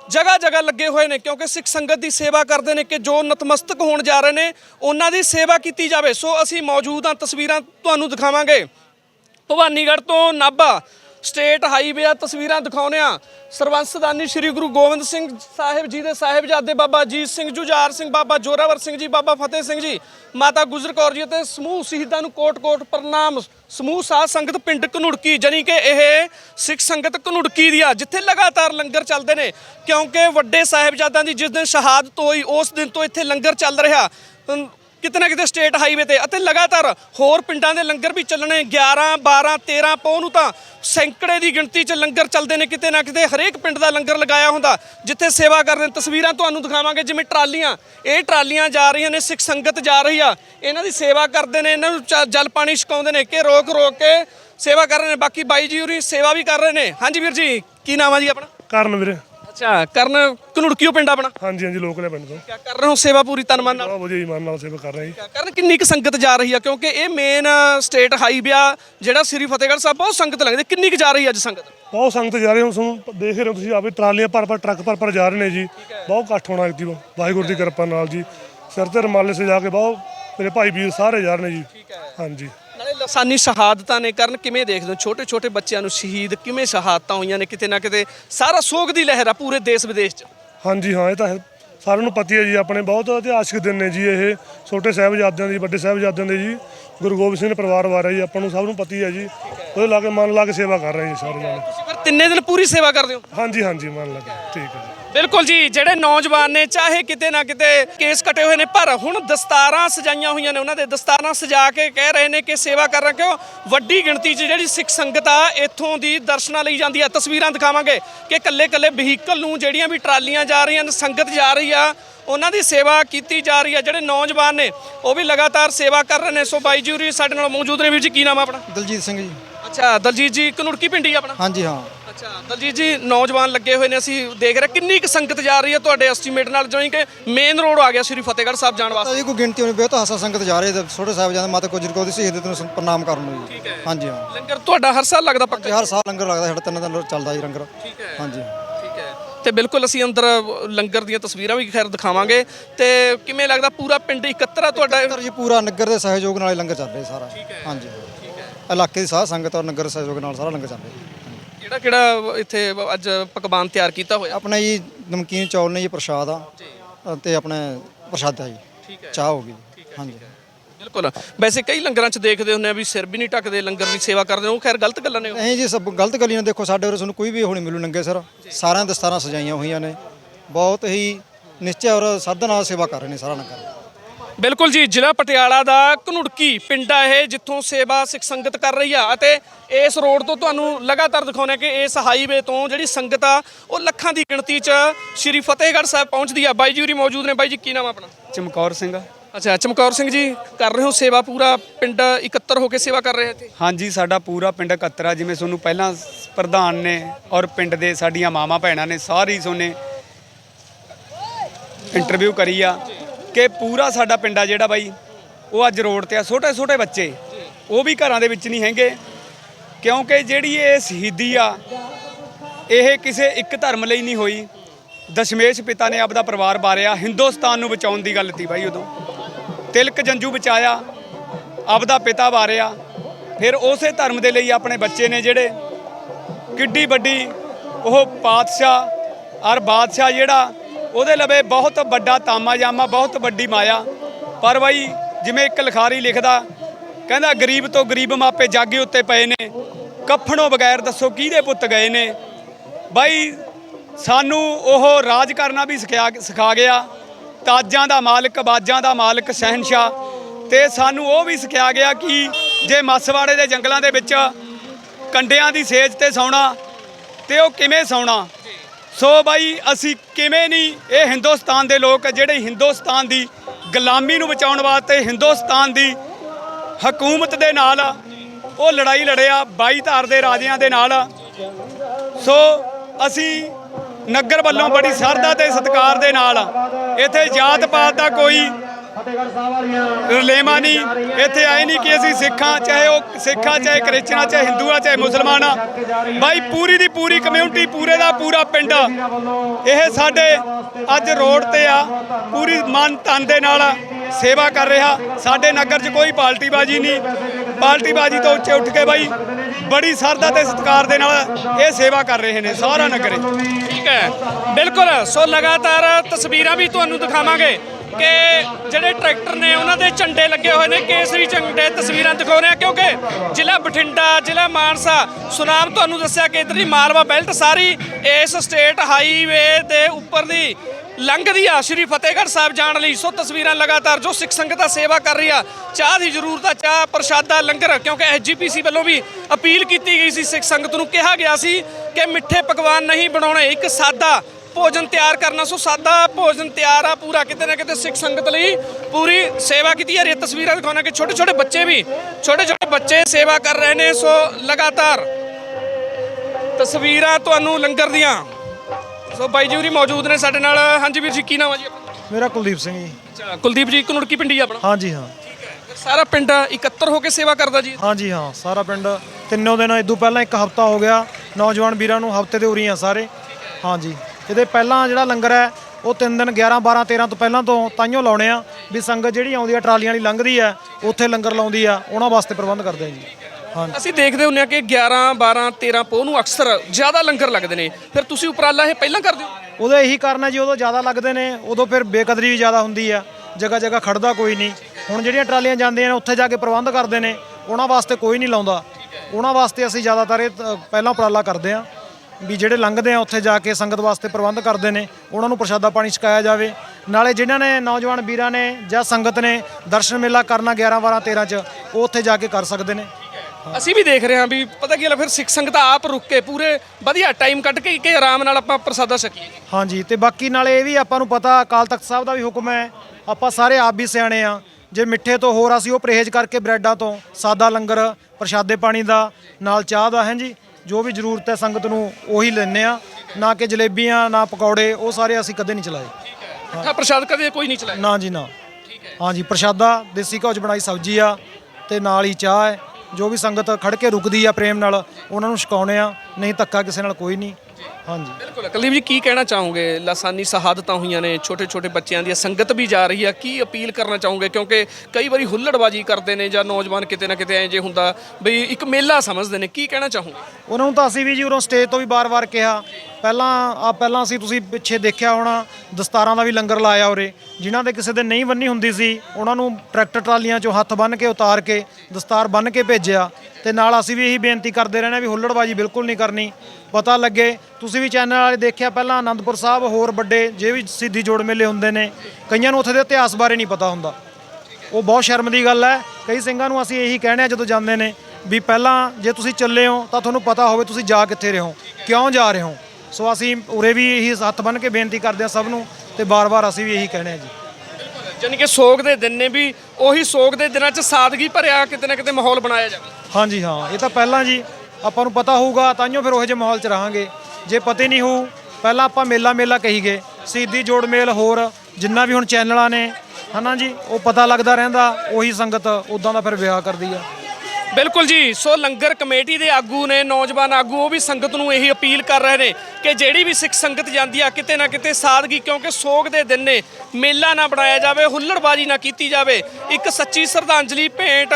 ਜਗ੍ਹਾ ਜਗ੍ਹਾ ਲੱਗੇ ਹੋਏ ਨੇ ਕਿਉਂਕਿ ਸਿੱਖ ਸੰਗਤ ਦੀ ਸੇਵਾ ਕਰਦੇ ਨੇ ਕਿ ਜੋ ਨਤਮਸਤਕ ਹੋਣ ਜਾ ਰਹੇ ਨੇ, ਉਹਨਾਂ ਦੀ ਸੇਵਾ ਕੀਤੀ ਜਾਵੇ। ਸੋ ਅਸੀਂ ਮੌਜੂਦ ਹਾਂ ਤਸਵੀਰਾਂ ਤੁਹਾਨੂੰ ਦਿਖਾਵਾਂਗੇ। ਭਵਾਨੀਗੜ੍ਹ ਤੋਂ ਨਾਭਾ ਸਟੇਟ ਹਾਈਵੇ ਆ, ਤਸਵੀਰਾਂ ਦਿਖਾਉਂਦੇ ਆ ਸਰਵੰਸਦਾਨੀ ਸ੍ਰੀ ਗੁਰੂ ਗੋਬਿੰਦ ਸਿੰਘ ਸਾਹਿਬ ਜੀ ਦੇ ਸਾਹਿਬਜ਼ਾਦੇ ਬਾਬਾ ਅਜੀਤ ਸਿੰਘ ਜੁਝਾਰ ਸਿੰਘ, ਬਾਬਾ ਜੋਰਾਵਰ ਸਿੰਘ ਜੀ, ਬਾਬਾ ਫਤਿਹ ਸਿੰਘ ਜੀ, ਮਾਤਾ ਗੁਜਰ ਕੌਰ ਜੀ ਅਤੇ ਸਮੂਹ ਸ਼ਹੀਦਾਂ ਨੂੰ ਕੋਟ-ਕੋਟ ਪ੍ਰਣਾਮ। ਸਮੂਹ ਸਾਧ ਸੰਗਤ ਪਿੰਡ ਘਨੁੜਕੀ ਜਾਨੀ ਕਿ ਇਹ ਸਿੱਖ ਸੰਗਤ ਘਨੁੜਕੀ ਦੀ ਆ, ਜਿੱਥੇ ਲਗਾਤਾਰ ਲੰਗਰ ਚੱਲਦੇ ਨੇ, ਕਿਉਂਕਿ ਵੱਡੇ ਸਾਹਿਬਜ਼ਾਦਿਆਂ ਦੀ ਜਿਸ ਦਿਨ ਸ਼ਹਾਦਤ ਹੋਈ, ਉਸ ਦਿਨ ਤੋਂ ਇੱਥੇ ਲੰਗਰ ਚੱਲ ਰਿਹਾ। ਕਿਤੇ ਨਾ ਕਿਤੇ ਸਟੇਟ ਹਾਈਵੇ ਤੇ। ਅਤੇ ਲਗਾਤਾਰ ਹੋਰ ਪਿੰਡਾਂ ਦੇ ਲੰਗਰ ਵੀ ਚੱਲਣੇ 11 12 13 ਪੌ ਨੂੰ ਤਾਂ ਸੈਂਕੜੇ ਦੀ ਗਿਣਤੀ 'ਚ ਲੰਗਰ ਚੱਲਦੇ ਨੇ ਕਿਤੇ ਨਾ ਕਿਤੇ। ਹਰੇਕ ਪਿੰਡ ਦਾ ਲੰਗਰ ਲਗਾਇਆ ਹੁੰਦਾ, ਜਿੱਥੇ ਸੇਵਾ ਕਰਦੇ ਨੇ। ਤਸਵੀਰਾਂ ਤੁਹਾਨੂੰ ਦਿਖਾਵਾਂਗੇ, ਜਿਵੇਂ ਟਰਾਲੀਆਂ। ਇਹ ਟਰਾਲੀਆਂ ਜਾ ਰਹੀਆਂ ਨੇ, ਸਿੱਖ ਸੰਗਤ ਜਾ ਰਹੀ ਆ। ਇਹਨਾਂ ਦੀ ਸੇਵਾ ਕਰਦੇ ਨੇ, ਇਹਨਾਂ ਨੂੰ ਚ- ਜਲ ਪਾਣੀ ਛਕਾਉਂਦੇ ਨੇ। ਕਿ ਰੋਕ ਰੋਕ ਕੇ ਸੇਵਾ ਕਰ ਰਹੇ ਨੇ। ਬਾਕੀ ਬਾਈ ਜੀ ਹੋਰੀ ਸੇਵਾ ਵੀ ਕਰ ਰਹੇ ਨੇ। ਹਾਂਜੀ ਵੀਰ ਜੀ, ਕੀ ਨਾਮ ਆ ਜੀ ਆਪਣਾ? ਕਾਰਨ ਵੀਰ। ਅੱਛਾ ਕਰਨ ਕਨੁੜਕੀਓ ਪਿੰਡ ਆਪਣਾ? ਹਾਂਜੀ ਹਾਂਜੀ ਲੋਕ ਨੇ ਪਿੰਡ ਤੋਂ। ਕਿਆ ਕਰ ਰਹੇ ਹੋ ਸੇਵਾ ਪੂਰੀ ਤਨ ਮਨ ਨਾਲ? ਬਹੁਤ ਵਧੀਆ ਇਮਾਨ ਨਾਲ ਸੇਵਾ ਕਰ ਰਹੇ ਜੀ। ਕਰਨ ਕਿੰਨੀ ਕੁ ਸੰਗਤ ਜਾ ਰਹੀ ਆ? ਕਿਉਂਕਿ ਇਹ ਮੇਨ ਸਟੇਟ ਹਾਈਵੇ ਆ ਜਿਹੜਾ ਸ੍ਰੀ ਫਤਿਹਗੜ੍ਹ ਸਾਹਿਬ ਬਹੁਤ ਸੰਗਤ ਲੱਗਦੀ। ਕਿੰਨੀ ਕੁ ਜਾ ਰਹੀ ਅੱਜ ਸੰਗਤ? ਬਹੁਤ ਸੰਗਤ ਜਾ ਰਹੇ ਹੋ ਤੁਹਾਨੂੰ ਦੇਖ ਰਹੇ ਹੋ ਤੁਸੀਂ ਆਪੇ ਟਰਾਲੀਆਂ ਭਰ ਭਰ ਟਰੱਕ ਭਰ ਭਰ ਜਾ ਰਹੇ ਨੇ ਜੀ। ਬਹੁਤ ਇਕੱਠ ਹੋਣਾ ਇੱਕ ਦੀ ਵਾਹਿਗੁਰੂ ਦੀ ਕਿਰਪਾ ਨਾਲ ਜੀ। ਸਿਰ ਤੇ ਰਮਾਲੇ ਸਜਾ ਕੇ ਬਹੁਤ ਮੇਰੇ ਭਾਈ ਵੀਰ ਸਾਰੇ ਜਾ ਰਹੇ ਨੇ ਜੀ। ਹਾਂਜੀ। ਲਸਾਨੀ ਸ਼ਹਾਦਤਾਂ ਨੇ ਕਰਨ ਕਿਵੇਂ ਦੇਖਦੇ ਹੋ? ਛੋਟੇ ਛੋਟੇ ਬੱਚਿਆਂ ਨੂੰ ਸ਼ਹੀਦ ਕਿਵੇਂ ਸ਼ਹਾਦਤਾਂ ਹੋਈਆਂ ਨੇ ਕਿਤੇ ਨਾ ਕਿਤੇ? ਸਾਰਾ ਸੋਗ ਦੀ ਲਹਿਰ ਆ ਪੂਰੇ ਦੇਸ਼ ਵਿਦੇਸ਼ 'ਚ। ਹਾਂਜੀ ਹਾਂ ਇਹ ਤਾਂ ਹੈ। ਸਾਰਿਆਂ ਨੂੰ ਪਤਾ ਹੀ ਜੀ ਆਪਣੇ ਬਹੁਤ ਇਤਿਹਾਸਕ ਦਿਨ ਨੇ ਜੀ ਇਹ। ਛੋਟੇ ਸਾਹਿਬਜ਼ਾਦਿਆਂ ਦੀ ਵੱਡੇ ਸਾਹਿਬਜ਼ਾਦਿਆਂ ਦੇ ਜੀ ਗੁਰੂ ਗੋਬਿੰਦ ਸਿੰਘ ਪਰਿਵਾਰ ਬਾਰੇ ਜੀ ਆਪਾਂ ਨੂੰ ਸਭ ਨੂੰ ਪਤਾ ਹੀ ਜੀ। ਉਹਦੇ ਲਾ ਕੇ ਮਨ ਲਾ ਕੇ ਸੇਵਾ ਕਰ ਰਹੇ ਜੀ ਸਾਰੇ ਜਣੇ। ਤੁਸੀਂ ਫਿਰ ਤਿੰਨੇ ਦਿਨ ਪੂਰੀ ਸੇਵਾ ਕਰਦੇ ਹੋ? ਹਾਂਜੀ ਹਾਂਜੀ ਮਨ ਲਾ ਕੇ। ਠੀਕ ਹੈ ਬਿਲਕੁਲ ਜੀ ਜਿਹੜੇ ਨੌਜਵਾਨ ਨੇ ਚਾਹੇ ਕਿਤੇ ਨਾ ਕਿਤੇ ਕੇਸ ਕਟੇ ਹੋਏ ਨੇ ਪਰ ਹੁਣ ਦਸਤਾਰਾਂ ਸਜਾਈਆਂ ਹੋਈਆਂ ਨੇ ਉਹਨਾਂ ਦੇ। ਦਸਤਾਰਾਂ ਸਜਾ ਕੇ ਕਹਿ ਰਹੇ ਨੇ ਕਿ ਸੇਵਾ ਕਰ ਰਹੇ ਕਿਉਂ? ਵੱਡੀ ਗਿਣਤੀ 'ਚ ਜਿਹੜੀ ਸਿੱਖ ਸੰਗਤ ਆ ਇੱਥੋਂ ਦੀ ਦਰਸ਼ਨਾਂ ਲਈ ਜਾਂਦੀ ਆ। ਤਸਵੀਰਾਂ ਦਿਖਾਵਾਂਗੇ ਕਿ ਕੱਲੇ ਕੱਲੇ ਵਹੀਕਲ ਨੂੰ ਜਿਹੜੀਆਂ ਵੀ ਟਰਾਲੀਆਂ ਜਾ ਰਹੀਆਂ ਨੇ ਸੰਗਤ ਜਾ ਰਹੀ ਆ ਉਹਨਾਂ ਦੀ ਸੇਵਾ ਕੀਤੀ ਜਾ ਰਹੀ ਆ। ਜਿਹੜੇ ਨੌਜਵਾਨ ਨੇ ਉਹ ਵੀ ਲਗਾਤਾਰ ਸੇਵਾ ਕਰ ਰਹੇ ਨੇ। ਸੋ ਬਾਈ ਜੀ ਸਾਡੇ ਨਾਲ ਮੌਜੂਦ ਨੇ। ਵੀਰ ਜੀ ਕੀ ਨਾਮ ਆ ਆਪਣਾ? ਦਲਜੀਤ ਸਿੰਘ ਜੀ। ਅੱਛਾ ਦਲਜੀਤ ਜੀ ਕਨੁੜਕੀ ਪਿੰਡੀ ਆਪਣਾ? ਹਾਂਜੀ ਹਾਂ। ਅੱਛਾ ਦਲਜੀਤ ਜੀ ਨੌਜਵਾਨ ਲੱਗੇ ਹੋਏ ਨੇ ਅਸੀਂ ਦੇਖ ਰਹੇ ਕਿੰਨੀ ਕੁ ਸੰਗਤ ਜਾ ਰਹੀ ਹੈ ਤੁਹਾਡੇ ਐਸਟੀਮੇਟ ਨਾਲ ਜਿਵੇਂ ਕਿ ਮੇਨ ਰੋਡ ਆ ਗਿਆ ਸ੍ਰੀ ਫਤਿਹਗੜ੍ਹ ਸਾਹਿਬ ਜਾਣ ਵਾਸਤੇ ਜੀ ਕੋਈ ਗਿਣਤੀ ਹੋਣੀ ਬਹੁਤ ਹਾਸਾ ਸੰਗਤ ਜਾ ਰਹੇ ਤੇ ਛੋਟੇ ਸਾਹਿਬ ਜਾਂਦੇ ਮਾਤਾ ਗੁਜਰ ਕੌਰ ਦੀ ਸ਼ਹੀਦ ਨੂੰ ਪ੍ਰਣਾਮ ਕਰਨ ਨੂੰ ਜੀ। ਹਾਂਜੀ ਹਾਂ। ਲੰਗਰ ਤੁਹਾਡਾ ਹਰ ਸਾਲ ਲੱਗਦਾ ਪੱਕਾ? ਹਰ ਸਾਲ ਲੰਗਰ ਲੱਗਦਾ ਸਾਡਾ ਤਿੰਨ ਦਿਨ ਚੱਲਦਾ ਜੀ ਲੰਗਰ। ਠੀਕ ਹੈ। ਹਾਂਜੀ। ਠੀਕ ਹੈ। ਤੇ ਬਿਲਕੁਲ ਅਸੀਂ ਅੰਦਰ ਲੰਗਰ ਦੀਆਂ ਤਸਵੀਰਾਂ ਵੀ ਖੈਰ ਦਿਖਾਵਾਂਗੇ। ਤੇ ਕਿਵੇਂ ਲੱਗਦਾ ਪੂਰਾ ਪਿੰਡ ਇਕੱਤਰ ਆ ਤੁਹਾਡਾ ਜੀ ਪੂਰਾ ਨਗਰ ਦੇ ਸਹਿਯੋਗ ਨਾਲ ਹੀ ਲੰਗਰ ਚੱਲ ਰਿਹਾ ਸਾਰਾ। ਹਾਂਜੀ। ਇਲਾਕੇ ਦੀ ਸਾਧ ਸੰਗਤ ਔਰ ਨਗਰ ਸਹਿਯੋਗ ਨਾਲ ਸਾਰਾ ਲੰਗਰ ਚੱਲ ਰਿਹਾ। ਕਿਹੜਾ ਕਿਹੜਾ ਇੱਥੇ ਅੱਜ ਪਕਵਾਨ ਤਿਆਰ ਕੀਤਾ ਹੋਇਆ? ਆਪਣਾ ਜੀ ਨਮਕੀਨ ਚੌਲ ਨੇ ਜੀ ਪ੍ਰਸ਼ਾਦ ਆ। ਤੇ ਆਪਣੇ ਪ੍ਰਸ਼ਾਦਾ ਜੀ। ਠੀਕ ਹੈ। ਚਾਹ ਹੋ ਗਈ। ਹਾਂਜੀ। ਬਿਲਕੁਲ। ਵੈਸੇ ਕਈ ਲੰਗਰਾਂ 'ਚ ਦੇਖਦੇ ਹੁੰਦੇ ਆ ਵੀ ਸਿਰ ਵੀ ਨਹੀਂ ਢੱਕਦੇ ਲੰਗਰ ਦੀ ਸੇਵਾ ਕਰਦੇ ਉਹ ਖੈਰ ਗਲਤ ਗੱਲਾਂ ਨੇ ਉਹ। ਨਹੀਂ ਜੀ ਸਭ ਗਲਤ ਗਲੀਆਂ ਨੇ। ਦੇਖੋ ਸਾਡੇ ਉਰੇ ਤੁਹਾਨੂੰ ਕੋਈ ਵੀ ਨਹੀਂ ਮਿਲੂ ਨੰਗੇ ਸਰ। ਸਾਰਿਆਂ ਦਸਤਾਰਾਂ ਸਜਾਈਆਂ ਹੋਈਆਂ ਨੇ। ਬਹੁਤ ਹੀ ਨਿਸ਼ਚੈ ਔਰ ਸਾਧਨ ਨਾਲ ਸੇਵਾ ਕਰ ਰਹੇ ਨੇ ਸਾਰਾ ਨਗਰ ਬਿਲਕੁਲ ਜੀ ਜ਼ਿਲ੍ਹਾ ਪਟਿਆਲਾ ਦਾ ਘਨੁੜਕੀ ਪਿੰਡ ਆ ਇਹ ਜਿੱਥੋਂ ਸੇਵਾ ਸਿੱਖ ਸੰਗਤ ਕਰ ਰਹੀ ਆ ਅਤੇ ਇਸ ਰੋਡ ਤੋਂ ਤੁਹਾਨੂੰ ਲਗਾਤਾਰ ਦਿਖਾਉਣਾ ਕਿ ਇਸ ਹਾਈਵੇ ਤੋਂ ਜਿਹੜੀ ਸੰਗਤ ਆ ਉਹ ਲੱਖਾਂ ਦੀ ਗਿਣਤੀ 'ਚ ਸ਼੍ਰੀ ਫਤਿਹਗੜ੍ਹ ਸਾਹਿਬ ਪਹੁੰਚਦੀ ਆ। ਬਾਈ ਜੀ ਹੋਰੀ ਮੌਜੂਦ ਨੇ। ਬਾਈ ਜੀ ਕੀ ਨਾਮ ਆ ਆਪਣਾ? ਚਮਕੌਰ ਸਿੰਘ ਅੱਛਾ ਚਮਕੌਰ ਸਿੰਘ ਜੀ ਕਰ ਰਹੇ ਹੋ ਸੇਵਾ ਪੂਰਾ? ਪਿੰਡ ਇਕੱਤਰ ਹੋ ਕੇ ਸੇਵਾ ਕਰ ਰਹੇ ਇੱਥੇ? ਹਾਂਜੀ ਸਾਡਾ ਪੂਰਾ ਪਿੰਡ ਇਕੱਤਰਾ ਜਿਵੇਂ ਤੁਹਾਨੂੰ ਪਹਿਲਾਂ ਪ੍ਰਧਾਨ ਨੇ ਔਰ ਪਿੰਡ ਦੇ ਸਾਡੀਆਂ ਮਾਮਾ ਭੈਣਾਂ ਨੇ ਸਾਰੀ ਸੋਨੇ ਇੰਟਰਵਿਊ ਕਰੀ ਆ। ਕਿ ਪੂਰਾ ਸਾਡਾ ਪਿੰਡ ਆ ਜਿਹੜਾ ਬਾਈ, ਉਹ ਅੱਜ ਰੋਡ ਤੇ ਆ, ਛੋਟੇ ਛੋਟੇ ਬੱਚੇ। ਉਹ ਵੀ ਘਰਾਂ ਦੇ ਵਿੱਚ ਨਹੀਂ ਹੈਗੇ। ਕਿਉਂਕਿ ਜਿਹੜੀ ਇਹ ਸ਼ਹੀਦੀ ਆ, ਇਹ ਕਿਸੇ ਇੱਕ ਧਰਮ ਲਈ ਨਹੀਂ ਹੋਈ। ਦਸ਼ਮੇਸ਼ ਪਿਤਾ ਨੇ ਆਪਦਾ ਪਰਿਵਾਰ ਬਾਰਿਆ, ਹਿੰਦੁਸਤਾਨ ਨੂੰ ਬਚਾਉਣ ਦੀ ਗੱਲ ਤੀ ਬਾਈ ਉਦੋਂ। ਤਿਲਕ ਜੰਜੂ ਬਚਾਇਆ, ਆਪਦਾ ਪਿਤਾ ਵਾਰਿਆ ਫਿਰ ਉਸੇ ਧਰਮ ਦੇ ਲਈ ਆਪਣੇ ਬੱਚੇ ਨੇ ਜਿਹੜੇ ਕਿੱਡੀ ਵੱਡੀ ਉਹ ਪਾਤਸ਼ਾਹ, ਔਰ ਬਾਦਸ਼ਾਹ ਜਿਹੜਾ ਉਹਦੇ ਲਵੇ ਬਹੁਤ ਵੱਡਾ ਤਾਮਾ ਜਾਮਾ ਬਹੁਤ ਵੱਡੀ ਮਾਇਆ। ਪਰ ਬਾਈ, ਜਿਵੇਂ ਇੱਕ ਲਿਖਾਰੀ ਲਿਖਦਾ, ਕਹਿੰਦਾ ਗਰੀਬ ਤੋਂ ਗਰੀਬ ਮਾਪੇ ਜਾਗੇ ਉੱਤੇ ਪਏ ਨੇ। ਕਫਣੋਂ ਬਗੈਰ ਦੱਸੋ ਕਿਹਦੇ ਪੁੱਤ ਗਏ ਨੇ। ਬਾਈ, ਸਾਨੂੰ ਉਹ ਰਾਜ ਕਰਨਾ ਵੀ ਸਿਖਿਆ, ਸਿਖਾ ਗਿਆ। ਤਾਜਾਂ ਦਾ ਮਾਲਕ, ਬਾਜਾਂ ਦਾ ਮਾਲਕ ਸ਼ਹਿਨशाह ਤੇ ਸਾਨੂੰ ਉਹ ਵੀ ਸਿਖਿਆ ਗਿਆ ਕਿ ਜੇ ਮੱਸਵਾੜੇ ਦੇ ਜੰਗਲਾਂ ਦੇ ਵਿੱਚ ਕੰਡਿਆਂ ਦੀ ਸੇਜ ਤੇ ਸੌਣਾ, ਤੇ ਉਹ ਕਿਵੇਂ ਸੌਣਾ। ਸੋ ਬਾਈ, ਅਸੀਂ ਕਿਵੇਂ ਨਹੀਂ, ਇਹ ਹਿੰਦੁਸਤਾਨ ਦੇ ਲੋਕ ਜਿਹੜੇ ਹਿੰਦੁਸਤਾਨ ਦੀ ਗੁਲਾਮੀ ਨੂੰ ਬਚਾਉਣ ਵਾਸਤੇ ਹਿੰਦੁਸਤਾਨ ਦੀ ਹਕੂਮਤ ਦੇ ਨਾਲ ਉਹ ਲੜਾਈ ਲੜਿਆ 22 ਧਾਰ ਦੇ ਰਾਜਿਆਂ ਦੇ ਨਾਲ ਸੋ ਅਸੀਂ ਨਗਰ ਵੱਲੋਂ ਬੜੀ ਸ਼ਰਧਾ ਤੇ ਸਤਿਕਾਰ ਦੇ ਨਾਲ ਇੱਥੇ ਜਾਤ ਪਾਤ ਦਾ ਕੋਈ ਰਲੇਮਾ ਨਹੀਂ ਇੱਥੇ ਆਏ ਨਹੀਂ ਕਿ ਅਸੀਂ ਸਿੱਖਾਂ ਚਾਹੇ ਉਹ ਸਿੱਖਾਂ ਚਾਹੇ ਕ੍ਰਿਸਚਨਾਂ ਚਾਹੇ ਹਿੰਦੂਆਂ ਚਾਹੇ ਮੁਸਲਮਾਨ। ਆ ਬਾਈ ਪੂਰੀ ਦੀ ਪੂਰੀ ਕਮਿਊਨਿਟੀ ਪੂਰੇ ਦਾ ਪੂਰਾ ਪਿੰਡ ਇਹ ਸਾਡੇ ਅੱਜ ਰੋਡ ਤੇ ਆ ਪੂਰੀ ਮਨ ਤਨ ਦੇ ਨਾਲ ਸੇਵਾ ਕਰ ਰਿਹਾ। ਸਾਡੇ ਨਗਰ 'ਚ ਕੋਈ ਪਾਰਟੀਬਾਜੀ ਨਹੀਂ। ਪਾਰਟੀਬਾਜੀ ਤੋਂ ਉੱਚੇ ਉੱਠ ਕੇ ਬਾਈ ਬੜੀ ਸਰਦਾ ਤੇ ਸਤਿਕਾਰ ਦੇ ਨਾਲ ਇਹ ਸੇਵਾ ਕਰ ਰਹੇ ਨੇ ਸਾਰਾ ਨਗਰ। ਠੀਕ ਹੈ। ਬਿਲਕੁਲ ਸੋ ਲਗਾਤਾਰ ਤਸਵੀਰਾਂ ਵੀ ਤੁਹਾਨੂੰ ਦਿਖਾਵਾਂਗੇ। ਕਿ ਜਿਹੜੇ ਟਰੈਕਟਰ ਨੇ ਉਹਨਾਂ ਦੇ ਝੰਡੇ ਲੱਗੇ ਹੋਏ ਨੇ, ਕੇਸਰੀ ਝੰਡੇ ਤਸਵੀਰਾਂ ਦਿਖਾ ਰਹੇ ਆ ਕਿਉਂਕਿ ਜ਼ਿਲ੍ਹਾ ਬਠਿੰਡਾ, ਜ਼ਿਲ੍ਹਾ ਮਾਨਸਾ, ਸੁਨਾਮ ਤੁਹਾਨੂੰ ਦੱਸਿਆ ਕਿ ਇਧਰਲੀ ਮਾਲਵਾ ਬੈਲਟ ਸਾਰੀ ਇਸ ਸਟੇਟ ਹਾਈਵੇ ਦੇ ਉੱਪਰ ਦੀ ਲੰਘਦੀ ਆ, ਸ਼੍ਰੀ ਫਤਿਹਗੜ੍ਹ ਸਾਹਿਬ ਜਾਣ ਲਈ। ਸੋ ਤਸਵੀਰਾਂ ਲਗਾਤਾਰ ਜੋ ਸਿੱਖ ਸੰਗਤ ਦਾ ਸੇਵਾ ਕਰ ਰਹੀ ਆ, ਚਾਹ ਦੀ ਜ਼ਰੂਰਤ ਆ, ਚਾਹ ਪ੍ਰਸ਼ਾਦਾ, ਲੰਗਰ, ਕਿਉਂਕਿ ਐਸਜੀਪੀਸੀ ਵੱਲੋਂ ਵੀ ਅਪੀਲ ਕੀਤੀ ਗਈ ਸੀ ਸਿੱਖ ਸੰਗਤ ਨੂੰ। ਕਿਹਾ ਗਿਆ ਸੀ ਕਿ ਮਿੱਠੇ ਪਕਵਾਨ ਨਹੀਂ ਬਣਾਉਣੇ, ਇੱਕ ਸਾਦਾ ਭੋਜਨ ਤਿਆਰ ਕਰਨਾ ਸੋ ਸਾਦਾ ਭੋਜਨ ਤਿਆਰ ਆ ਪੂਰਾ ਕਿਤੇ ਨਾ ਕਿਤੇ ਸਿੱਖ ਸੰਗਤ ਲਈ ਪੂਰੀ ਸੇਵਾ ਕੀਤੀ ਹੈ। ਤਸਵੀਰਾਂ ਦਿਖਾਉਣਾ ਕਿ ਛੋਟੇ ਛੋਟੇ ਬੱਚੇ ਵੀ ਛੋਟੇ ਛੋਟੇ ਬੱਚੇ ਸੇਵਾ ਕਰ ਰਹੇ ਨੇ ਸੋ ਲਗਾਤਾਰ ਤਸਵੀਰਾਂ ਤੁਹਾਨੂੰ ਲੰਗਰ ਦੀਆਂ। ਸੋ ਬਾਈ ਜੀ ਹੋਰੀ ਮੌਜੂਦ ਨੇ ਸਾਡੇ ਨਾਲ। ਹਾਂਜੀ ਵੀਰ ਜੀ ਕੀ ਨਾਮ ਹੈ ਜੀ ਮੇਰਾ ਕੁਲਦੀਪ ਸਿੰਘ ਜੀ। ਅੱਛਾ ਕੁਲਦੀਪ ਜੀ ਕਨੁੜਕੀ ਪਿੰਡੀ ਆ ਆਪਣਾ? ਹਾਂਜੀ ਹਾਂ। ਸਾਰਾ ਪਿੰਡ ਇਕੱਤਰ ਹੋ ਕੇ ਸੇਵਾ ਕਰਦਾ ਜੀ? ਹਾਂਜੀ ਹਾਂ ਸਾਰਾ ਪਿੰਡ। ਤਿੰਨੋਂ ਦਿਨ ਇਦੋਂ ਪਹਿਲਾਂ ਇੱਕ ਹਫਤਾ ਹੋ ਗਿਆ ਨੌਜਵਾਨ ਵੀਰਾਂ ਨੂੰ ਹਫ਼ਤੇ ਦੇ ਉਰੀ ਆ ਸਾਰੇ। ਹਾਂਜੀ। ਇਹਦੇ ਪਹਿਲਾਂ ਜਿਹੜਾ ਲੰਗਰ ਹੈ ਉਹ ਤਿੰਨ ਦਿਨ 11 12 13 ਤੋਂ ਪਹਿਲਾਂ ਤੋਂ ਤਾਈਓ ਲਾਉਣੇ ਆ ਵੀ ਸੰਗਤ ਜਿਹੜੀ ਆਉਂਦੀ ਆ ਟਰਾਲੀਆਂ ਵਾਲੀ ਲੰਘਦੀ ਆ ਉੱਥੇ ਲੰਗਰ ਲਾਉਂਦੀ ਆ ਉਹਨਾਂ ਵਾਸਤੇ ਪ੍ਰਬੰਧ ਕਰਦੇ ਆ ਜੀ। ਹਾਂਜੀ। ਅਸੀਂ ਦੇਖਦੇ ਹੁੰਨੇ ਆ ਕਿ 11 12 13 ਪੋਹ ਨੂੰ ਅਕਸਰ ਜ਼ਿਆਦਾ ਲੰਗਰ ਲੱਗਦੇ ਨੇ। ਫਿਰ ਤੁਸੀਂ ਉਪਰਾਲਾ ਇਹ ਪਹਿਲਾਂ ਕਰਦੇ ਹੋ? ਉਹਦਾ ਇਹੀ ਕਾਰਨ ਹੈ ਜੀ ਉਦੋਂ ਜ਼ਿਆਦਾ ਲੱਗਦੇ ਨੇ ਉਦੋਂ ਫਿਰ ਬੇਕਦਰੀ ਵੀ ਜ਼ਿਆਦਾ ਹੁੰਦੀ ਆ ਜਗ੍ਹਾ ਜਗ੍ਹਾ ਖੜਦਾ ਕੋਈ ਨਹੀਂ। ਹੁਣ ਜਿਹੜੀਆਂ ਟਰਾਲੀਆਂ ਜਾਂਦੀਆਂ ਨੇ ਉੱਥੇ ਜਾ ਕੇ ਪ੍ਰਬੰਧ ਕਰਦੇ ਨੇ ਉਹਨਾਂ ਵਾਸਤੇ ਕੋਈ ਨਹੀਂ ਲਾਉਂਦਾ। ਉਹਨਾਂ ਵਾਸਤੇ ਅਸੀਂ ਜ਼ਿਆਦਾਤਰ ਇਹ ਪਹਿਲਾਂ ਉਪਰਾਲਾ ਕਰਦੇ ਆ ਵੀ ਜਿਹੜੇ ਲੰਘਦੇ ਆ ਉੱਥੇ ਜਾ ਕੇ ਸੰਗਤ ਵਾਸਤੇ ਪ੍ਰਬੰਧ ਕਰਦੇ ਨੇ ਉਹਨਾਂ ਨੂੰ ਪ੍ਰਸ਼ਾਦਾ ਪਾਣੀ ਛਕਾਇਆ ਜਾਵੇ। ਨਾਲੇ ਜਿਨ੍ਹਾਂ ਨੇ ਨੌਜਵਾਨ ਵੀਰਾਂ ਨੇ ਜਾਂ ਸੰਗਤ ਨੇ ਦਰਸ਼ਨ ਮੇਲਾ ਕਰਨਾ 11 12 13 ਚ ਉਹ ਉੱਥੇ ਜਾ ਕੇ ਕਰ ਸਕਦੇ ਨੇ। ਅਸੀਂ ਵੀ ਦੇਖ ਰਹੇ ਹਾਂ ਵੀ ਪਤਾ ਕੀ ਹੈ ਫਿਰ ਸਿੱਖ ਸੰਗਤ ਆਪ ਰੁੱਕ ਕੇ ਪੂਰੇ ਵਧੀਆ ਟਾਈਮ ਕੱਢ ਕੇ ਕਿ ਆਰਾਮ ਨਾਲ ਆਪਾਂ ਪ੍ਰਸਾਦਾ ਛਕੀਏ। ਹਾਂਜੀ ਤੇ ਬਾਕੀ ਨਾਲੇ ਇਹ ਵੀ ਆਪਾਂ ਨੂੰ ਪਤਾ ਅਕਾਲ ਤਖਤ ਸਾਹਿਬ ਦਾ ਵੀ ਹੁਕਮ ਹੈ ਆਪਾਂ ਸਾਰੇ ਆਪ ਵੀ ਸਿਆਣੇ ਆ। ਜੇ ਮਿੱਠੇ ਤੋਂ ਹੋਰ ਅਸੀਂ ਉਹ ਪਰਹੇਜ਼ ਕਰਕੇ ਬ੍ਰੈਡਾਂ ਤੋਂ ਸਾਦਾ ਲੰਗਰ ਪ੍ਰਸ਼ਾਦੇ ਪਾਣੀ ਦਾ ਨਾਲ ਚਾਹ ਦਾ ਹੈ ਜੀ? ਜੋ ਵੀ ਜ਼ਰੂਰਤ ਹੈ ਸੰਗਤ ਨੂੰ ਉਹੀ ਲੈਣੇ ਆ ਨਾ ਕਿ ਜਲੇਬੀਆਂ ਨਾ ਪਕੌੜੇ ਉਹ ਸਾਰੇ ਅਸੀਂ ਕਦੇ ਨਹੀਂ ਚਲਾਏ। ਮਿੱਠਾ ਪ੍ਰਸ਼ਾਦ ਕਦੇ ਕੋਈ ਨਹੀਂ ਚਲਾਇਆ? ਨਾ ਜੀ ਨਾ। ਹਾਂਜੀ ਪ੍ਰਸ਼ਾਦਾ ਦੇਸੀ ਘਿਓ 'ਚ ਬਣਾਈ ਸਬਜ਼ੀ ਆ ਤੇ ਨਾਲ ਹੀ ਚਾਹ ਹੈ। ਜੋ ਵੀ ਸੰਗਤ ਖੜ ਕੇ ਰੁਕਦੀ ਆ ਪ੍ਰੇਮ ਨਾਲ ਉਹਨਾਂ ਨੂੰ ਛਕਾਉਣੇ ਆ ਨਹੀਂ ਧੱਕਾ ਕਿਸੇ ਨਾਲ ਕੋਈ ਨਹੀਂ। ਹਾਂਜੀ। ਬਿਲਕੁਲ। ਕੁਲਦੀਪ ਜੀ ਕੀ ਕਹਿਣਾ ਚਾਹੋਗੇ? ਲਾਸਾਨੀ ਸ਼ਹਾਦਤਾਂ ਹੋਈਆਂ ਨੇ ਛੋਟੇ ਛੋਟੇ ਬੱਚਿਆਂ ਦੀ ਸੰਗਤ ਵੀ ਜਾ ਰਹੀ ਆ। ਕੀ ਅਪੀਲ ਕਰਨਾ ਚਾਹੋਗੇ? ਕਿਉਂਕਿ ਕਈ ਵਾਰੀ ਹੁੱਲੜਬਾਜੀ ਕਰਦੇ ਨੇ ਜਾਂ ਨੌਜਵਾਨ ਕਿਤੇ ਨਾ ਕਿਤੇ ਐ ਜੇ ਹੁੰਦਾ ਬਈ ਇੱਕ ਮੇਲਾ ਸਮਝਦੇ ਨੇ। ਕੀ ਕਹਿਣਾ ਚਾਹੋਗੇ? ਉਹਨਾਂ ਨੂੰ ਤਾਂ ਅਸੀਂ ਵੀ ਜੀ ਉਰੋਂ ਸਟੇਜ ਤੋਂ ਵੀ ਬਾਰ-ਬਾਰ ਕਿਹਾ। ਪਹਿਲਾਂ ਆ ਪਹਿਲਾਂ ਅਸੀਂ ਤੁਸੀਂ ਪਿੱਛੇ ਦੇਖਿਆ ਹੋਣਾ ਦਸਤਾਰਾਂ ਦਾ ਵੀ ਲੰਗਰ ਲਾਇਆ ਉਰੇ। ਜਿਨ੍ਹਾਂ ਦੇ ਕਿਸੇ ਦੇ ਨਹੀਂ ਬੰਨੀ ਹੁੰਦੀ ਸੀ ਉਹਨਾਂ ਨੂੰ ਟਰੈਕਟਰ ਟਰਾਲੀਆਂ 'ਚੋਂ ਹੱਥ ਬੰਨ੍ਹ ਕੇ ਉਤਾਰ ਕੇ ਦਸਤਾਰ ਬੰਨ੍ਹ ਕੇ ਭੇਜਿਆ। ਤੇ ਨਾਲ ਅਸੀਂ ਵੀ ਇਹੀ ਬੇਨਤੀ ਕਰਦੇ ਰਹਿੰਦੇ ਹਾਂ ਵੀ ਹੁੱਲੜਬਾਜੀ ਬਿਲਕੁਲ ਨਹੀਂ ਕਰਨੀ। ਪਤਾ ਲੱਗੇ। ਤੁਸੀਂ ਵੀ ਚੈਨਲ ਵਾਲੇ ਦੇਖਿਆ ਪਹਿਲਾਂ ਆਨੰਦਪੁਰ ਸਾਹਿਬ ਹੋਰ ਵੱਡੇ ਜੇ ਵੀ ਸਿੱਧੀ ਜੋੜ ਮੇਲੇ ਹੁੰਦੇ ਨੇ ਕਈਆਂ ਨੂੰ ਉੱਥੇ ਦੇ ਇਤਿਹਾਸ ਬਾਰੇ ਨਹੀਂ ਪਤਾ ਹੁੰਦਾ। ਉਹ ਬਹੁਤ ਸ਼ਰਮ ਦੀ ਗੱਲ ਹੈ। ਕਈ ਸਿੰਘਾਂ ਨੂੰ ਅਸੀਂ ਇਹੀ ਕਹਿੰਦੇ ਆ ਜਦੋਂ ਜਾਂਦੇ ਨੇ ਵੀ ਪਹਿਲਾਂ ਜੇ ਤੁਸੀਂ ਚੱਲੇ ਹੋ ਤਾਂ ਤੁਹਾਨੂੰ ਪਤਾ ਹੋਵੇ ਤੁਸੀਂ ਜਾ ਕਿੱਥੇ ਰਹੇ ਹੋ ਕਿਉਂ ਜਾ ਰਹੇ ਹੋ। ਸੋ ਅਸੀਂ ਉਰੇ ਵੀ ਇਹੀ ਹੱਥ ਬੰਨ੍ਹ ਕੇ ਬੇਨਤੀ ਕਰਦੇ ਆ ਸਭ ਨੂੰ ਤੇ ਬਾਰ-ਬਾਰ ਅਸੀਂ ਵੀ ਇਹੀ ਕਹਿੰਦੇ ਆ ਜੀ। ਯਾਨੀ ਕਿ ਸੋਗ ਦੇ ਦਿਨ ਨੇ ਵੀ ਉਹੀ ਸੋਗ ਦੇ ਦਿਨਾਂ 'ਚ ਸਾਦਗੀ ਭਰਿਆ ਕਿਤੇ ਨਾ ਕਿਤੇ ਮਾਹੌਲ ਬਣਾਇਆ ਜਾਵੇ। ਹਾਂਜੀ ਹਾਂ ਇਹ ਤਾਂ ਪਹਿਲਾਂ ਜੀ ਆਪਾਂ ਨੂੰ ਪਤਾ ਹੋਊਗਾ ਤਾਂਹੀਓ ਫਿਰ ਉਹੋ ਜਿਹੇ ਮਾਹੌਲ 'ਚ ਰਹਾਂਗੇ। ਜੇ ਪਤਾ ਹੀ ਨਹੀਂ ਹੋਊ, ਪਹਿਲਾਂ ਆਪਾਂ ਮੇਲਾ ਮੇਲਾ ਕਹੀ ਗਏ ਸਿੱਧੀ ਜੋੜ ਮੇਲ ਹੋਰ, ਜਿੰਨਾ ਵੀ ਹੁਣ ਚੈਨਲਾਂ ਨੇ, ਹਨਾ ਜੀ? ਉਹ ਪਤਾ ਲੱਗਦਾ ਰਹਿੰਦਾ, ਉਹੀ ਸੰਗਤ ਉਦਾਂ ਦਾ ਫਿਰ ਵਿਆਹ ਕਰਦੀ ਆ। ਬਿਲਕੁਲ ਜੀ। ਸੋ ਲੰਗਰ ਕਮੇਟੀ ਦੇ ਆਗੂ ਨੇ, ਨੌਜਵਾਨ ਆਗੂ, ਉਹ ਵੀ ਸੰਗਤ ਨੂੰ ਇਹੀ ਅਪੀਲ ਕਰ ਰਹੇ ਨੇ ਕਿ ਜਿਹੜੀ ਵੀ ਸਿੱਖ ਸੰਗਤ ਜਾਂਦੀ ਆ, ਕਿਤੇ ਨਾ ਕਿਤੇ ਸਾਦਗੀ, ਕਿਉਂਕਿ ਸੋਗ ਦੇ ਦਿਨ ਨੇ, ਮੇਲਾ ਨਾ ਬਣਾਇਆ ਜਾਵੇ, ਹੁੱਲੜਬਾਜੀ ਨਾ ਕੀਤੀ ਜਾਵੇ, ਇੱਕ ਸੱਚੀ ਸ਼ਰਧਾਂਜਲੀ ਭੇਂਟ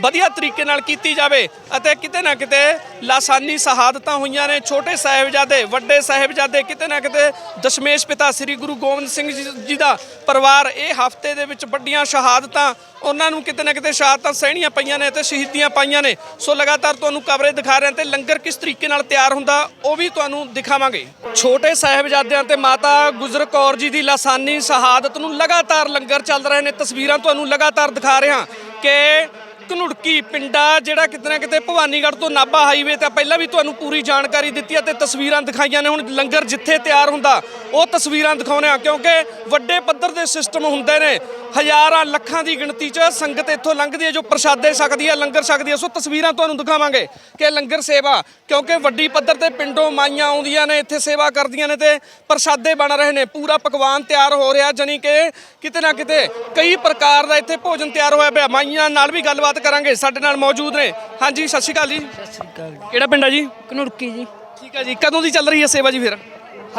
ਵਧੀਆ ਤਰੀਕੇ ਨਾਲ ਕੀਤੀ ਜਾਵੇ ਅਤੇ ਕਿਤੇ ਨਾ ਕਿਤੇ ਲਾਸਾਨੀ ਸ਼ਹਾਦਤਾਂ ਹੋਈਆਂ ਨੇ। ਛੋਟੇ ਸਾਹਿਬਜ਼ਾਦੇ, ਵੱਡੇ ਸਾਹਿਬਜ਼ਾਦੇ, ਕਿਤੇ ਨਾ ਕਿਤੇ ਦਸ਼ਮੇਸ਼ ਪਿਤਾ ਸ੍ਰੀ ਗੁਰੂ ਗੋਬਿੰਦ ਸਿੰਘ ਜੀ ਦਾ ਪਰਿਵਾਰ ਇਹ ਹਫ਼ਤੇ ਦੇ ਵਿੱਚ ਵੱਡੀਆਂ ਸ਼ਹਾਦਤਾਂ, ਉਹਨਾਂ ਨੂੰ ਕਿਤੇ ਨਾ ਕਿਤੇ ਸ਼ਹਾਦਤਾਂ ਸਹਿਣੀਆਂ ਪਈਆਂ ਨੇ ਤੇ ਸ਼ਹੀਦੀਆਂ ਪਾਈਆਂ ਨੇ। ਸੋ ਲਗਾਤਾਰ ਤੁਹਾਨੂੰ ਕਵਰੇਜ ਦਿਖਾ ਰਹੇ ਹਾਂ ਤੇ ਲੰਗਰ ਕਿਸ ਤਰੀਕੇ ਨਾਲ ਤਿਆਰ ਹੁੰਦਾ, ਉਹ ਵੀ ਤੁਹਾਨੂੰ ਦਿਖਾਵਾਂਗੇ। ਛੋਟੇ ਸਾਹਿਬਜ਼ਾਦਿਆਂ ਤੇ ਮਾਤਾ ਗੁਜਰ ਕੌਰ ਜੀ ਦੀ ਲਾਸਾਨੀ ਸ਼ਹਾਦਤ ਨੂੰ ਲਗਾਤਾਰ ਲੰਗਰ ਚੱਲ ਰਹੇ ਨੇ। ਤਸਵੀਰਾਂ ਤੁਹਾਨੂੰ ਲਗਾਤਾਰ ਦਿਖਾ ਰਹੇ ਹਾਂ ਕਿ ਘਨੁੜਕੀ ਪਿੰਡਾ ਜਿਹੜਾ ਕਿਤੇ ਨਾ ਕਿਤੇ ਭਵਾਨੀਗੜ੍ਹ ਤੋਂ ਨਾਭਾ ਹਾਈਵੇ ਤੇ ਪਹਿਲਾਂ ਵੀ ਤੁਹਾਨੂੰ ਪੂਰੀ ਜਾਣਕਾਰੀ ਦਿੱਤੀ ਹੈ ਤੇ ਤਸਵੀਰਾਂ ਦਿਖਾਈਆਂ ਨੇ। ਹੁਣ ਲੰਗਰ ਜਿੱਥੇ ਤਿਆਰ ਹੁੰਦਾ, ਉਹ ਤਸਵੀਰਾਂ ਦਿਖਾਉਣੇ ਆ, ਕਿਉਂਕਿ ਵੱਡੇ ਪੱਧਰ ਦੇ ਸਿਸਟਮ ਹੁੰਦੇ ਨੇ। ਹਜ਼ਾਰਾਂ ਲੱਖਾਂ ਦੀ ਗਿਣਤੀ 'ਚ ਸੰਗਤ ਇੱਥੋਂ ਲੰਘਦੀ ਹੈ, ਜੋ ਪ੍ਰਸ਼ਾਦੇ ਸਕਦੀ ਹੈ, ਲੰਗਰ ਛਕਦੀ ਹੈ। ਸੋ ਤਸਵੀਰਾਂ ਤੁਹਾਨੂੰ ਦਿਖਾਵਾਂਗੇ ਕਿ ਲੰਗਰ ਸੇਵਾ, ਕਿਉਂਕਿ ਵੱਡੀ ਪੱਧਰ ਤੇ ਪਿੰਡੋਂ ਮਾਈਆਂ ਆਉਂਦੀਆਂ ਨੇ, ਇੱਥੇ ਸੇਵਾ ਕਰਦੀਆਂ ਨੇ ਤੇ ਪ੍ਰਸ਼ਾਦੇ ਬਣ ਰਹੇ ਨੇ। ਪੂਰਾ ਪਕਵਾਨ ਤਿਆਰ ਹੋ ਰਿਹਾ ਜਾਨੀ ਕਿ ਕਿਤੇ ਨਾ ਕਿਤੇ ਕਈ ਪ੍ਰਕਾਰ ਦਾ ਇੱਥੇ ਭੋਜਨ ਤਿਆਰ ਹੋਇਆ ਪਿਆ। ਮਾਈਆਂ ਨਾਲ ਵੀ ਗੱਲਬਾਤ ਕਰਾਂਗੇ ਸਾਡੇ ਨਾਲ ਮੌਜੂਦ ਨੇ। ਹਾਂਜੀ ਸਤਿ ਸ਼੍ਰੀ ਅਕਾਲ ਜੀ। ਸਤਿ ਸ੍ਰੀ ਅਕਾਲ ਕਿਹੜਾ ਪਿੰਡ ਹੈ ਜੀ? ਕਨੁੜਕੀ ਜੀ। ਠੀਕ ਹੈ ਜੀ ਕਦੋਂ ਦੀ ਚੱਲ ਰਹੀ ਹੈ ਸੇਵਾ ਜੀ ਫਿਰ?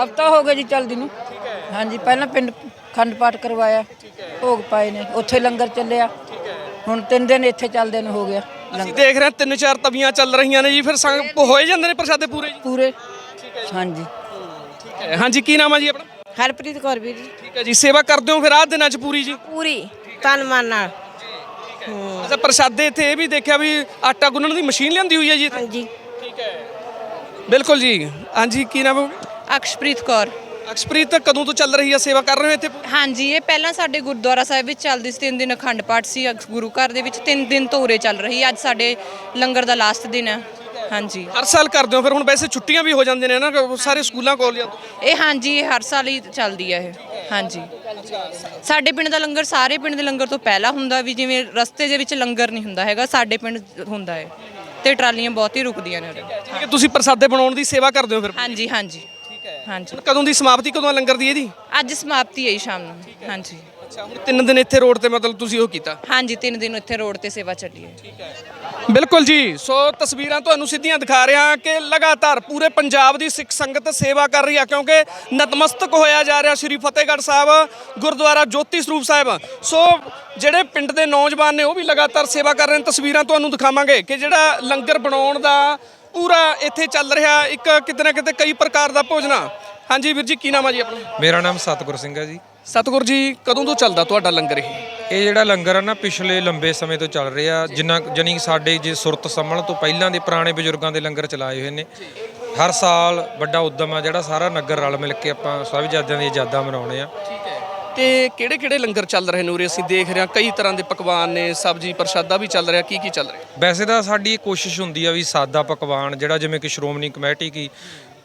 ਹਫਤਾ ਹੋ ਗਿਆ ਜੀ ਚੱਲਦੀ ਨੂੰ। ਹਾਂਜੀ ਪਹਿਲਾਂ ਪਿੰਡ ਖੰਡ ਪਾਠ ਕਰਵਾਇਆ। ਭੋਗ ਪਾਏ ਨੇ ਉੱਥੇ ਲੰਗਰ ਚੱਲਿਆ। ਹੁਣ ਤਿੰਨ ਦਿਨ ਇੱਥੇ ਚੱਲਦੇ ਨੂੰ ਹੋ ਗਿਆ ਅਸੀਂ ਦੇਖ ਰਹੇ ਹਾਂ ਤਿੰਨ ਚਾਰ ਤਵੀਆਂ ਚੱਲ ਰਹੀਆਂ ਨੇ ਜੀ ਫਿਰ ਸੰਗ ਹੋਏ ਜਾਂਦੇ ਨੇ ਪ੍ਰਸ਼ਾਦੇ ਪੂਰੇ ਜੀ? ਪੂਰੇ। ਹਾਂਜੀ। ਠੀਕ ਹੈ। ਹਾਂਜੀ ਕੀ ਨਾਮ ਹੈ ਜੀ ਆਪਣਾ? ਹਰਪ੍ਰੀਤ ਕੌਰ ਵੀਰ ਜੀ। ਠੀਕ ਹੈ ਜੀ ਸੇਵਾ ਕਰਦੇ ਹੋ ਫਿਰ ਆਹ ਦਿਨਾਂ 'ਚ ਪੂਰੀ ਜੀ? ਪੂਰੀ ਤਨ ਮਨ ਨਾਲ। ਅੱਛਾ ਪ੍ਰਸ਼ਾਦੇ ਇੱਥੇ ਇਹ ਵੀ ਦੇਖਿਆ ਵੀ ਆਟਾ ਗੁੰਨਣ ਦੀ ਮਸ਼ੀਨ ਲਿਆਂਦੀ ਹੋਈ ਹੈ ਜੀ? ਹਾਂਜੀ। ਬਿਲਕੁਲ ਜੀ। ਹਾਂਜੀ ਕੀ ਨਾਮ ਹੈ ਅਕਸ਼ਪ੍ਰੀਤ ਕੌਰ। ਅਕਸ਼ਪ੍ਰੀਤ ਕਦੋਂ ਤੋਂ ਚੱਲ ਰਹੀ ਹੈ ਸੇਵਾ ਕਰ ਰਹੇ ਹੋ ਇੱਥੇ? ਹਾਂਜੀ ਇਹ ਪਹਿਲਾਂ ਸਾਡੇ ਗੁਰਦੁਆਰਾ ਸਾਹਿਬ ਵਿੱਚ ਚੱਲਦੀ ਸੀ ਤਿੰਨ ਦਿਨ ਅਖੰਡ ਪਾਠ ਸੀ ਅਕਸ- ਗੁਰੂ ਘਰ ਦੇ ਵਿੱਚ ਤਿੰਨ ਦਿਨ ਤੋਂ ਉਰੇ ਚੱਲ ਰਹੀ ਅੱਜ ਸਾਡੇ ਲੰਗਰ ਦਾ ਲਾਸਟ ਦਿਨ ਹੈ। ਹਾਂਜੀ। ਹਰ ਸਾਲ ਕਰਦੇ ਹੋ ਫਿਰ ਹੁਣ ਵੈਸੇ ਛੁੱਟੀਆਂ ਵੀ ਹੋ ਜਾਂਦੀਆਂ ਨੇ ਨਾ ਸਾਰੇ ਸਕੂਲਾਂ ਕਾਲਜਾਂ ਤੋਂ ਇਹ ਹਾਂਜੀ ਇਹ ਹਰ ਸਾਲ ਹੀ ਚੱਲਦੀ ਹੈ ਇਹ। ਹਾਂਜੀ। ਸਾਡੇ ਪਿੰਡ ਦਾ ਲੰਗਰ ਸਾਰੇ ਪਿੰਡ ਦੇ ਲੰਗਰ ਤੋਂ ਪਹਿਲਾਂ ਹੁੰਦਾ ਵੀ ਜਿਵੇਂ ਰਸਤੇ ਦੇ ਵਿੱਚ ਲੰਗਰ ਨਹੀਂ ਹੁੰਦਾ ਹੈਗਾ ਸਾਡੇ ਪਿੰਡ ਹੁੰਦਾ ਹੈ ਤੇ ਟਰਾਲੀਆਂ ਬਹੁਤ ਹੀ ਰੁਕਦੀਆਂ ਨੇ ਉਰੇ ਠੀਕ ਹੈ ਤੁਸੀਂ ਪ੍ਰਸ਼ਾਦੇ ਬਣਾਉਣ ਦੀ ਸੇਵਾ ਕਰਦੇ ਹੋ ਫਿਰ? ਹਾਂਜੀ ਹਾਂਜੀ। ਹਾਂਜੀ। ਹੁਣ ਕਦੋਂ ਦੀ ਸਮਾਪਤੀ ਕਦੋਂ ਹੈ ਲੰਗਰ ਦੀ ਇਹਦੀ? ਅੱਜ ਸਮਾਪਤੀ ਹੈ ਜੀ ਸ਼ਾਮ ਨੂੰ। ਹਾਂਜੀ। ਅੱਛਾ ਹੁਣ ਤਿੰਨ ਦਿਨ ਇੱਥੇ ਰੋਡ ਤੇ ਮਤਲਬ ਤੁਸੀਂ ਉਹ ਕੀਤਾ? ਹਾਂਜੀ ਤਿੰਨ ਦਿਨ ਇੱਥੇ ਰੋਡ ਤੇ ਸੇਵਾ ਚੱਲੀ ਹੈ। ਬਿਲਕੁਲ ਜੀ ਸੋ ਤਸਵੀਰਾਂ ਤੁਹਾਨੂੰ ਸਿੱਧੀਆਂ ਦਿਖਾ ਰਿਹਾ ਕਿ ਲਗਾਤਾਰ ਪੂਰੇ ਪੰਜਾਬ ਦੀ ਸਿੱਖ ਸੰਗਤ ਸੇਵਾ ਕਰ ਰਹੀ ਆ ਕਿਉਂਕਿ ਨਤਮਸਤਕ ਹੋਇਆ ਜਾ ਰਿਹਾ ਸ੍ਰੀ ਫਤਿਹਗੜ੍ਹ ਸਾਹਿਬ ਗੁਰਦੁਆਰਾ ਜੋਤੀ ਸਰੂਪ ਸਾਹਿਬ। ਸੋ ਜਿਹੜੇ ਪਿੰਡ ਦੇ ਨੌਜਵਾਨ ਨੇ ਉਹ ਵੀ ਲਗਾਤਾਰ ਸੇਵਾ ਕਰ ਰਹੇ ਨੇ। ਤਸਵੀਰਾਂ ਤੁਹਾਨੂੰ ਦਿਖਾਵਾਂਗੇ ਕਿ ਜਿਹੜਾ ਲੰਗਰ ਬਣਾਉਣ ਦਾ ਪੂਰਾ ਇੱਥੇ ਚੱਲ ਰਿਹਾ ਇੱਕ ਕਿਤੇ ਨਾ ਕਿਤੇ ਕਈ ਪ੍ਰਕਾਰ ਦਾ ਭੋਜਨਾ ਹਾਂਜੀ ਵੀਰ ਜੀ ਕੀ ਨਾਮ ਆ ਜੀ ਆਪਣਾ? ਮੇਰਾ ਨਾਮ ਸਤਗੁਰ ਸਿੰਘ ਹੈ ਜੀ। ਸਤਿਗੁਰ ਜੀ ਕਦੋਂ ਤੋਂ ਚੱਲਦਾ ਤੁਹਾਡਾ ਲੰਗਰ ਇਹ? ਇਹ ਜਿਹੜਾ ਲੰਗਰ ਆ ਨਾ ਪਿਛਲੇ ਲੰਬੇ ਸਮੇਂ ਤੋਂ ਚੱਲ ਰਿਹਾ। ਜਿੰਨਾ ਜਨੀ ਸਾਡੇ ਜੇ ਸੁਰਤ ਸੰਭਲਣ ਤੋਂ ਪਹਿਲਾਂ ਦੇ ਪੁਰਾਣੇ ਬਜ਼ੁਰਗਾਂ ਦੇ ਲੰਗਰ ਚਲਾਏ ਹੋਏ ਨੇ। ਹਰ ਸਾਲ ਵੱਡਾ ਉਦਮ ਆ ਜਿਹੜਾ ਸਾਰਾ ਨਗਰ ਰਲ ਮਿਲ ਕੇ ਆਪਾਂ ਸਾਹਿਬਜ਼ਾਦਿਆਂ ਦੀਆਂ ਯਾਦਾਂ ਮਨਾਉਣੇ ਆ। ਤੇ ਕਿਹੜੇ ਕਿਹੜੇ ਲੰਗਰ ਚੱਲ ਰਹੇ ਨੇ ਉਰੇ? ਅਸੀਂ ਦੇਖ ਰਹੇ ਹਾਂ ਕਈ ਤਰ੍ਹਾਂ ਦੇ ਪਕਵਾਨ ਨੇ ਸਬਜੀ ਪ੍ਰਸ਼ਾਦਾ ਵੀ ਚੱਲ ਰਿਹਾ ਕੀ ਕੀ ਚੱਲ ਰਿਹਾ? ਵੈਸੇ ਤਾਂ ਸਾਡੀ ਇਹ ਕੋਸ਼ਿਸ਼ ਹੁੰਦੀ ਆ ਵੀ ਸਾਦਾ ਪਕਵਾਨ ਜਿਹੜਾ ਜਿਵੇਂ ਕਿ ਸ਼੍ਰੋਮਣੀ ਕਮੇਟੀ ਕੀ